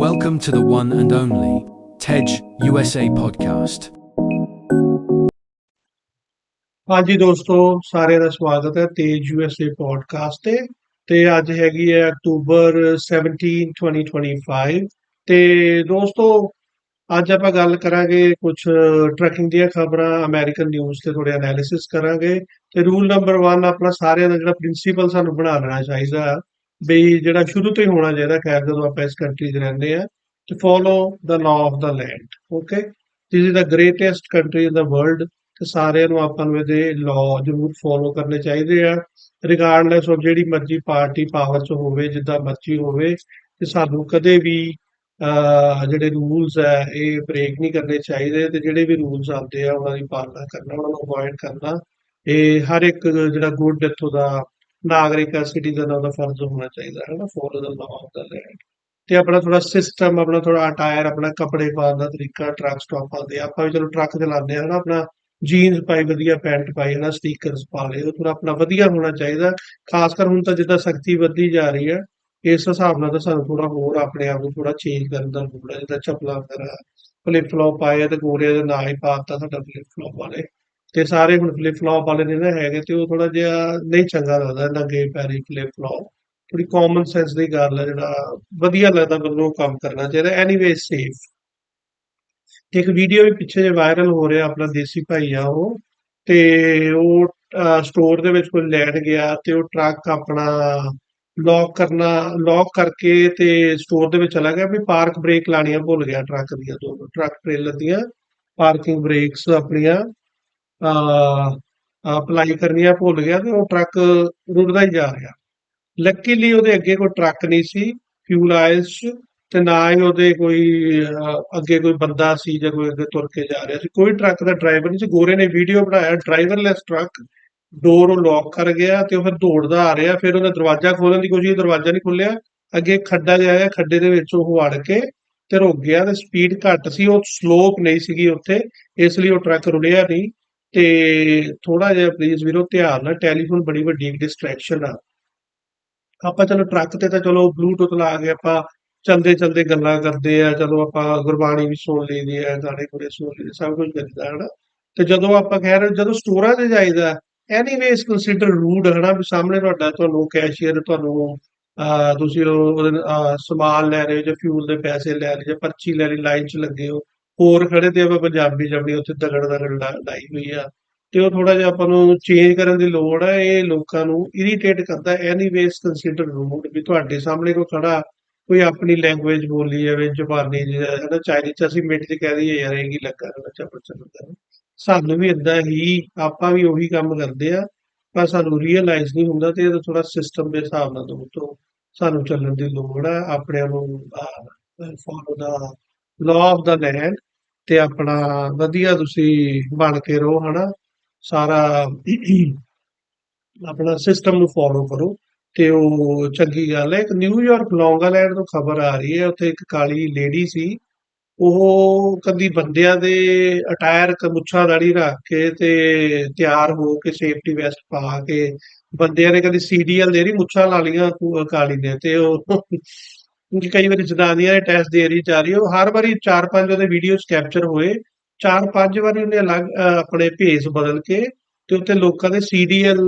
Welcome to the one and only TEJ USA podcast. ਹਾਂਜੀ ਦੋਸਤੋ, ਸਾਰਿਆਂ ਦਾ ਸਵਾਗਤ ਹੈ ਤੇਜ ਯੂਐਸਏ ਪੋਡਕਾਸਟ ਤੇ। ਤੇ ਅੱਜ ਹੈਗੀ ਹੈ ਅਕਤੂਬਰ 17 2025 ਤੇ ਦੋਸਤੋ, ਅੱਜ ਆਪਾਂ ਗੱਲ ਕਰਾਂਗੇ ਕੁਝ ਟਰੈਕਿੰਗ ਦੀਆਂ ਖਬਰਾਂ ਅਮਰੀਕਨ ਨਿਊਜ਼ ਤੇ ਥੋੜੇ ਐਨਾਲਿਸਿਸ ਕਰਾਂਗੇ। ਤੇ ਰੂਲ ਨੰਬਰ 1 ਆਪਣਾ ਸਾਰਿਆਂ ਦਾ ਜਿਹੜਾ ਪ੍ਰਿੰਸੀਪਲ ਸਾਨੂੰ ਬਣਾ ਲੈਣਾ ਚਾਹੀਦਾ ਬਈ ਜਿਹੜਾ ਸ਼ੁਰੂ ਤੋਂ ਹੀ ਹੋਣਾ ਚਾਹੀਦਾ ਖੈਰ ਜਦੋਂ ਆਪਾਂ ਇਸ ਕੰਟਰੀ 'ਚ ਰਹਿੰਦੇ ਆ to follow the law of the land, okay? This is the greatest country in the world, ਤੇ ਸਾਰਿਆਂ ਨੂੰ ਆਪਾਂ ਨੂੰ ਇਹਦੇ ਲਾਅ ਜ਼ਰੂਰ ਫੋਲੋ ਕਰਨੇ ਚਾਹੀਦੇ ਆ ਰਿਗਾਰਡਲੈਸ ਆਫ ਜਿਹੜੀ ਮਰਜ਼ੀ ਪਾਰਟੀ ਪਾਵਰ 'ਚ ਹੋਵੇ, ਜਿੱਦਾਂ ਮਰਜ਼ੀ ਹੋਵੇ, ਤੇ ਸਾਨੂੰ ਕਦੇ ਵੀ ਜਿਹੜੇ ਰੂਲਸ ਹੈ ਇਹ ਬ੍ਰੇਕ ਨਹੀਂ ਕਰਨੇ ਚਾਹੀਦੇ, ਤੇ ਜਿਹੜੇ ਵੀ ਰੂਲਸ ਆਉਂਦੇ ਆ, ਉਹਨਾਂ ਦੀ ਪਾਲਣਾ ਕਰਨਾ, ਉਹਨਾਂ ਨੂੰ ਅਵੋਇਡ ਕਰਨਾ, ਇਹ ਹਰ ਇੱਕ ਜਿਹੜਾ ਗੁੱਡ ਇੱਥੋਂ ਦਾ ਨਾਗਰਿਕ ਹੈ ਸਿਟੀਜ਼ਨ ਉਹਦਾ ਫਰਜ਼ ਹੋਣਾ ਚਾਹੀਦਾ ਹੈ ਨਾ follow the law of the land ਤੇ ਆਪਣਾ ਥੋੜਾ ਸਿਸਟਮ ਆਪਣਾ ਥੋੜਾ ਅਟਾਇਰ ਆਪਣਾ ਕੱਪੜੇ ਪਾਉਣ ਦਾ ਤਰੀਕਾ ਟਰੱਕ ਸਟਾਪ ਆਉਂਦੇ ਆਪਾਂ ਵੀ ਚਲੋ ਟਰੱਕ ਚਲਾਉਂਦੇ ਆ ਨਾ ਆਪਣਾ ਜੀਨਸ ਪਾਈ, ਵਧੀਆ ਪੈਂਟ ਪਾਈ ਨਾ ਸਟੀਕਰਸ ਪਾ ਲਏ, ਉਹ ਥੋੜਾ ਆਪਣਾ ਵਧੀਆ ਹੋਣਾ ਚਾਹੀਦਾ। ਖਾਸ ਕਰ ਹੁਣ ਤਾਂ ਜਿੱਦਾਂ ਸਖਤੀ ਵੱਧਦੀ ਜਾ ਰਹੀ ਹੈ, ਇਸ ਹਿਸਾਬ ਨਾਲ ਤਾਂ ਸਾਨੂੰ ਥੋੜਾ ਹੋਰ ਆਪਣੇ ਆਪ ਨੂੰ ਥੋੜਾ ਚੇਂਜ ਕਰਨ ਦਾ ਲੋੜ ਹੈ। ਜਿੱਦਾਂ ਚੱਪਲਾਂ ਵਗੈਰਾ ਫਲਿਪ ਫਲੌਪ ਪਾਏ ਤੇ ਗੋਰੇ ਦੇ ਨਾਲ ਹੀ ਪਾਤਾ ਸਾਡਾ ਫਲਿਪ ਫਲੌਪ ਵਾਲੇ। ਤੇ ਸਾਰੇ ਹੁਣ ਫਲਿਪ ਫਲੌਪ ਵਾਲੇ ਨੇ ਨਾ ਹੈਗੇ ਤੇ ਉਹ ਥੋੜਾ ਜਿਹਾ ਨਹੀਂ ਚੰਗਾ ਲੱਗਦਾ ਨੰਗੇ ਪੈਰੀ ਫਲਿਪ ਫਲੌਪ ਥੋੜੀ ਕਾਮਨ ਸੈਂਸ ਦੀ ਗੱਲ ਹੈ ਜਿਹੜਾ ਵਧੀਆ ਲੱਗਦਾ ਬੰਦੇ ਨੂੰ ਕੰਮ ਕਰਨਾ ਚਾਹੀਦਾ। ਐਨੀਵੇ ਸੇਫ ਇੱਕ ਵੀਡੀਓ ਵੀ ਪਿੱਛੇ ਜੇ ਵਾਇਰਲ ਹੋ ਰਿਹਾ ਆਪਣਾ ਦੇਸੀ ਭਾਈ ਆ ਉਹ। ਤੇ ਉਹ ਸਟੋਰ ਦੇ ਵਿੱਚ ਕੋਈ ਲੈਣ ਗਿਆ ਤੇ ਉਹ ਟਰੱਕ ਆਪਣਾ ਲੌਕ ਕਰਨਾ ਲੌਕ ਕਰਕੇ ਤੇ ਸਟੋਰ ਦੇ ਵਿੱਚ ਚਲਾ ਗਿਆ। ਵੀ ਪਾਰਕ ਬ੍ਰੇਕ ਲਾਣੀਆਂ ਭੁੱਲ ਗਿਆ ਟਰੱਕ ਦੀਆਂ ਦੋ ਟਰੱਕ ਟ੍ਰੇਲਰ ਦੀਆਂ। ਪਾਰਕਿੰਗ ਬ੍ਰੇਕਸ ਆਪਣੀਆਂ। ਅਪਲਾਈ ਕਰਨੀਆਂ ਭੁੱਲ ਗਿਆ ਤੇ ਉਹ ਟਰੱਕ ਰੁੜਦਾ ਹੀ ਜਾ ਰਿਹਾ। ਲੱਕੀਲੀ ਉਹਦੇ ਅੱਗੇ ਕੋਈ ਟਰੱਕ ਨਹੀਂ ਸੀ ਫਿਊਲ ਆਇਲਸ ਤੇ ਨਾ ਹੀ ਉਹਦੇ ਕੋਈ ਅੱਗੇ ਕੋਈ ਬੰਦਾ ਸੀ ਜਾਂ ਕੋਈ ਅੱਗੇ ਤੁਰ ਕੇ ਜਾ ਰਿਹਾ ਸੀ। ਕੋਈ ਟਰੱਕ ਦਾ ਡਰਾਈਵਰ ਨਹੀਂ ਸੀ। ਗੋਰੇ ਨੇ ਵੀਡੀਓ ਬਣਾਇਆ ਡਰਾਈਵਰਲੈਸ ਟਰੱਕ ਡੋਰ ਉਹ ਲੌਕ ਕਰ ਗਿਆ ਤੇ ਉਹ ਫਿਰ ਦੌੜਦਾ ਆ ਰਿਹਾ। ਫਿਰ ਉਹਨੇ ਦਰਵਾਜ਼ਾ ਖੋਲਣ ਦੀ ਕੋਸ਼ਿਸ਼, ਦਰਵਾਜ਼ਾ ਨਹੀਂ ਖੁੱਲਿਆ। ਅੱਗੇ ਖੱਡਾ ਜਿਹਾ ਹੈ ਖੱਡੇ ਦੇ ਵਿੱਚ ਉਹ ਵੜ ਕੇ ਤੇ ਰੁਕ ਗਿਆ ਤੇ ਸਪੀਡ ਘੱਟ ਸੀ। ਉਹ ਸਲੋਪ ਨਹੀਂ ਸੀਗੀ ਉੱਥੇ, ਇਸ ਲਈ ਉਹ ਟਰੱਕ ਰੁੜਿਆ ਨਹੀਂ। ਤੇ ਥੋੜਾ ਜਿਹਾ ਪਲੀਜ਼ ਵੀਰੋ ਧਿਆਨ ਨਾਲ ਟੈਲੀਫੋਨ ਬੜੀ ਵੱਡੀ ਡਿਸਟਰੈਕਸ਼ਨ ਆ। ਆਪਾਂ ਚਲੋ ਟਰੱਕ ਤੇ ਤਾਂ ਚਲੋ ਬਲੂਟੁੱਥ ਲਾ ਕੇ ਆਪਾਂ ਚਲਦੇ ਚਲਦੇ ਗੱਲਾਂ ਕਰਦੇ ਆ ਚਲੋ ਆਪਾਂ ਗੁਰਬਾਣੀ ਵੀ ਸੁਣ ਲਈਦੀ ਹੈ ਗਾਣੇ ਗੁਣੇ ਸੁਣ ਲਈਦੇ ਸਭ ਕੁਝ ਕਰੀਦਾ ਹੈ ਤੇ ਜਦੋਂ ਆਪਾਂ ਖੈਰ ਜਦੋਂ ਸਟੋਰਾਂ ਤੇ ਜਾਈਦਾ ਐਨੀਵੇਸ ਕੰਸੀਡਰ ਰੂਡ ਹੈ ਵੀ ਸਾਹਮਣੇ ਤੁਹਾਡਾ ਤੁਹਾਨੂੰ ਕੈਸ਼ੀਅਰ ਤੁਹਾਨੂੰ ਤੁਸੀਂ ਉਹ ਸਮਾਨ ਲੈ ਰਹੇ ਹੋ ਜਾਂ ਫਿਊਲ ਦੇ ਪੈਸੇ ਲੈ ਰਹੇ ਜਾਂ ਪਰਚੀ ਲੈ ਲਈ ਲਾਈਨ 'ਚ ਲੱਗੇ ਹੋ। ਹੋਰ ਖੜੇ ਤੇ ਆਪਾਂ ਪੰਜਾਬੀ ਜਮਣੀ ਉੱਥੇ ਦਗੜ ਦਗੜ ਲਾ- ਲਾਈ ਹੋਈ ਆ। ਤੇ ਉਹ ਥੋੜਾ ਜਿਹਾ ਆਪਾਂ ਨੂੰ ਚੇਂਜ ਕਰਨ ਦੀ ਲੋੜ ਹੈ ਇਹ ਲੋਕਾਂ ਨੂੰ ਇਰੀਟੇਟ ਕਰਦਾ ਐਨੀਵੇਸ ਕੰਸੀਡਰ ਰੂਡ ਵੀ ਤੁਹਾਡੇ ਸਾਹਮਣੇ ਕੋਈ ਖੜਾ, ਕੋਈ ਆਪਣੀ ਲੈਂਗੁਏਜ ਬੋਲੀ ਜਾਵੇ, ਜਾਪਾਨੀ ਜੀ ਹੈ ਨਾ ਚਾਈਨੀਜ਼ ਚ ਅਸੀਂ ਮਿੰਟ ਚ ਕਹਿ ਦਈਏ, ਯਾਰ ਇਹ ਕੀ ਲੱਗਾ ਰਹਿਣਾ ਚੱਪੜ ਚੱਲਦਾ ਸਾਨੂੰ ਵੀ ਇਦਾਂ ਹੀ, ਆਪਾਂ ਵੀ ਉਹੀ ਕੰਮ ਕਰਦੇ ਆ, ਪਰ ਸਾਨੂੰ ਰੀਅਲਾਈਜ਼ ਨਹੀਂ ਹੁੰਦਾ ਤੇ ਇਹਦਾ ਥੋੜਾ ਸਿਸਟਮ ਦੇ ਹਿਸਾਬ ਨਾਲ ਦੋਸਤੋ ਸਾਨੂੰ ਚੱਲਣ ਦੀ ਲੋੜ ਆ ਆਪਣੇ ਨੂੰ follow the law of the land ਤੇ ਆਪਣਾ ਵਧੀਆ ਤੁਸੀਂ ਬਣ ਕੇ ਰਹੋ, ਹਨਾ? ਸਾਰਾ ਆਪਣਾ ਸਿਸਟਮ ਨੂੰ ਫੋਲੋ ਕਰੋ ਤੇ ਉਹ ਚੰਗੀ ਗੱਲ ਹੈ। ਇੱਕ ਨਿਊਯਾਰਕ ਲੌਂਗਾਲੈਂਡ ਤੋਂ ਖਬਰ ਆ ਰਹੀ ਹੈ। ਉੱਥੇ ਇੱਕ ਕਾਲੀ ਲੇਡੀ ਸੀ। ਉਹ ਕਦੀ ਬੰਦਿਆਂ ਦੇ ਅਟਾਇਰ ਮੁੱਛਾਂ ਦਾੜੀ ਰੱਖ ਕੇ ਤੇ ਤਿਆਰ ਹੋ ਕੇ ਸੇਫਟੀ ਵੈਸਟ ਪਾ ਕੇ ਬੰਦਿਆਂ ਨੇ ਕਦੀ ਸੀਡੀਐਲ ਦੇ ਰਹੀ ਮੁੱਛਾਂ ਲਾ ਲੀਆਂ ਕਾਲੀ ਨੇ ਤੇ ਉਹ ਕਿਉਂਕਿ ਕਈ ਵਾਰੀ ਜਨਾਨੀਆਂ ਦੇ ਟੈਸਟ ਦੇ ਰਹੀ ਜਾ ਰਹੀ ਉਹ ਹਰ ਵਾਰੀ ਚਾਰ ਪੰਜ ਉਹਦੇ ਵੀਡੀਓਜ਼ ਕੈਪਚਰ ਹੋਏ, ਚਾਰ ਪੰਜ ਵਾਰੀ ਉਹਨੇ ਅਲੱਗ ਆਪਣੇ ਭੇਸ ਬਦਲ ਕੇ ਤੇ ਉੱਤੇ ਲੋਕਾਂ ਦੇ ਸੀਡੀਐਲ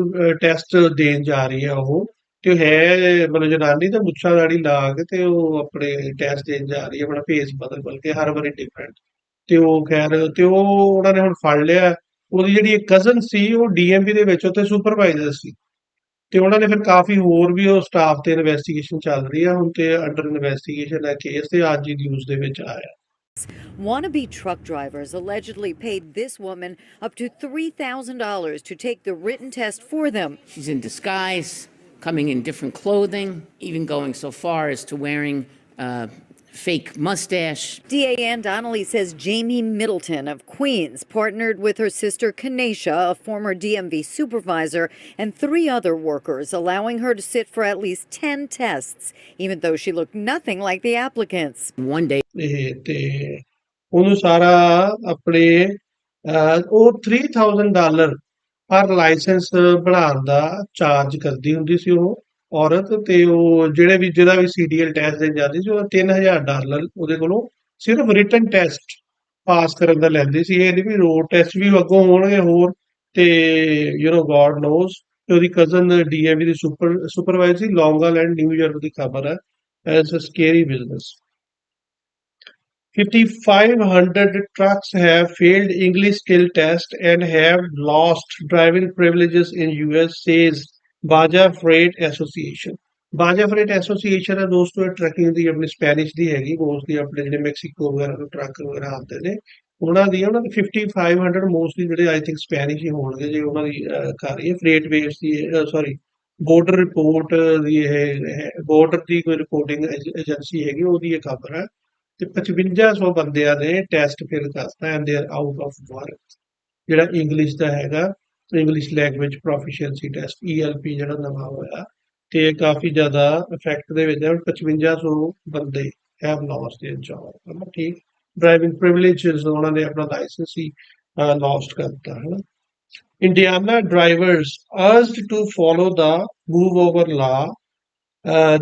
ਟੈਸਟ ਦੇਣ ਜਾ ਰਹੀ ਹੈ ਉਹ। ਤੇ ਹੈ, ਮਤਲਬ ਜਨਾਨੀ ਤੇ ਮੁੱਛਾਂ ਦਾੜੀ ਲਾ ਕੇ ਤੇ ਉਹ ਆਪਣੇ ਟੈਸਟ ਦੇਣ ਜਾ ਰਹੀ ਹੈ, ਆਪਣਾ ਭੇਸ ਬਦਲ ਬਦਲ ਕੇ ਹਰ ਵਾਰੀ ਡਿਫਰੈਂਟ ਤੇ ਉਹ ਖੈਰ, ਤੇ ਉਹ ਉਹਨਾਂ ਨੇ ਹੁਣ ਫੜ ਲਿਆ। ਉਹਦੀ ਜਿਹੜੀ ਕਜ਼ਨ ਸੀ, ਉਹ ਡੀਐਮਪੀ ਦੇ ਵਿੱਚ ਉੱਥੇ ਸੁਪਰਵਾਈਜ਼ਰ ਸੀ। ਤੇ ਉਹਨਾਂ ਨੇ ਫਿਰ ਕਾਫੀ ਹੋਰ ਵੀ ਉਹ ਸਟਾਫ ਤੇ ਇਨਵੈਸਟੀਗੇਸ਼ਨ ਚੱਲ ਰਹੀ ਆ ਹੁਣ ਤੇ ਅੰਡਰ ਇਨਵੈਸਟੀਗੇਸ਼ਨ ਹੈ ਕੇਸ ਤੇ ਅੱਜ ਹੀ ਨਿਊਜ਼ ਦੇ ਵਿੱਚ ਆਇਆ Wannabe truck drivers allegedly paid this woman up to $3,000 to take the written test for them. She's in disguise, coming in different clothing, even going so far as to wearing uh, fake mustache. DA Ann Donnelly says Jamie Middleton of Queens partnered with her sister Kanesha, a former DMV supervisor, and three other workers, allowing her to sit for at least 10 tests, even though she looked nothing like the applicants. One day, ਇਹ ਤੇ ਉਹਨੂੰ ਸਾਰਾ ਆਪਣੇ ਅਹ, ਉਹ 3000 dollar ਪਰ licence ਬਣਾਉਣ ਦਾ charge ਕਰਦੀ ਹੁੰਦੀ ਸੀ ਉਹ ਔਰਤ ਤੇ ਉਹ ਜਿਹੜੇ ਵੀ ਜਿਹੜਾ ਵੀ ਸੀਡੀਐਲ ਟੈਸਟ ਦੇਣ ਜਾਂਦੀ ਸੀ ਉਹ 3000 ਡਾਲਰ ਉਹਦੇ ਕੋਲੋਂ ਸਿਰਫ ਰਿਟਨ ਟੈਸਟ ਪਾਸ ਕਰਨ ਦਾ ਲੈਂਦੀ ਸੀ। ਇਹ ਵੀ ਰੋਡ ਟੈਸਟ ਵੀ ਅੱਗੋਂ ਹੋਣਗੇ ਹੋਰ ਤੇ ਯੂ نو ਗੋਡ ਨੋਸ ਤੇ ਉਹਦੀ ਕਜ਼ਨ ਡੀਐਮਵੀ ਦੀ ਸੁਪਰ ਸੁਪਰਵਾਈਜ਼ਰ ਸੀ ਲੌਂਗ ਆਈਲੈਂਡ ਨਿਊਯਾਰਕ ਦੀ ਖਬਰ ਹੈ as a scary business 5,500 trucks have failed English skill test and have lost driving privileges in US, says Baja Freight Association. Baja Freight Association ਹੈ ਦੋਸਤੋ trucking ਦੀ ਆਪਣੀ Spanish ਦੀ ਹੈਗੀ mostly ਆਪਣੇ ਜਿਹੜੇ ਮੈਕਸੀਕੋ ਵਗੈਰਾ ਤੋਂ ਟਰੱਕ ਵਗੈਰਾ ਆਉਂਦੇ ਨੇ, ਉਹਨਾਂ ਦੀ ਉਹਨਾਂ ਦੀ 5500 ਮੋਸਟਲੀ ਜਿਹੜੇ ਆਈ ਥਿੰਕ ਸਪੈਨਿਸ਼ ਹੀ ਹੋਣਗੇ ਜੇ ਉਹਨਾਂ ਦੀ ਕਰ ਰਹੀ ਹੈ। ਫਰੇਟ ਵੇਸ ਦੀ ਸੌਰੀ ਬਾਰਡਰ ਰਿਪੋਰਟ ਦੀ ਇਹ ਬਾਰਡਰ ਦੀ ਕੋਈ ਰਿਪੋਰਟਿੰਗ ਏਜੰਸੀ ਹੈਗੀ, ਉਹਦੀ ਇਹ ਖਬਰ ਹੈ। ਤੇ 5500 ਬੰਦਿਆਂ ਨੇ ਟੈਸਟ ਫਿਰ ਕਰਤਾ and they are out of work ਜਿਹੜਾ ਇੰਗਲਿਸ਼ ਦਾ ਹੈਗਾ English language proficiency test ELP ਜਿਹੜਾ ਨਵਾਂ ਹੋਇਆ, ਤੇ ਕਾਫੀ ਜ਼ਿਆਦਾ ਇਫੈਕਟ ਦੇ ਵਿੱਚ ਹੈ। 5500 ਬੰਦੇ ਹੈਵ ਲੌਸਟ देयर ਜੌਬ ਹਨਾ ਠੀਕ ਡਰਾਈਵਿੰਗ ਪ੍ਰਿਵਿਲੇਜਸ ਉਹਨਾਂ ਨੇ ਆਪਣਾ ਲਾਇਸੈਂਸ ਹੀ ਲੌਸਟ ਕਰਤਾ, ਹਨਾ। Indiana drivers urged to follow the move over law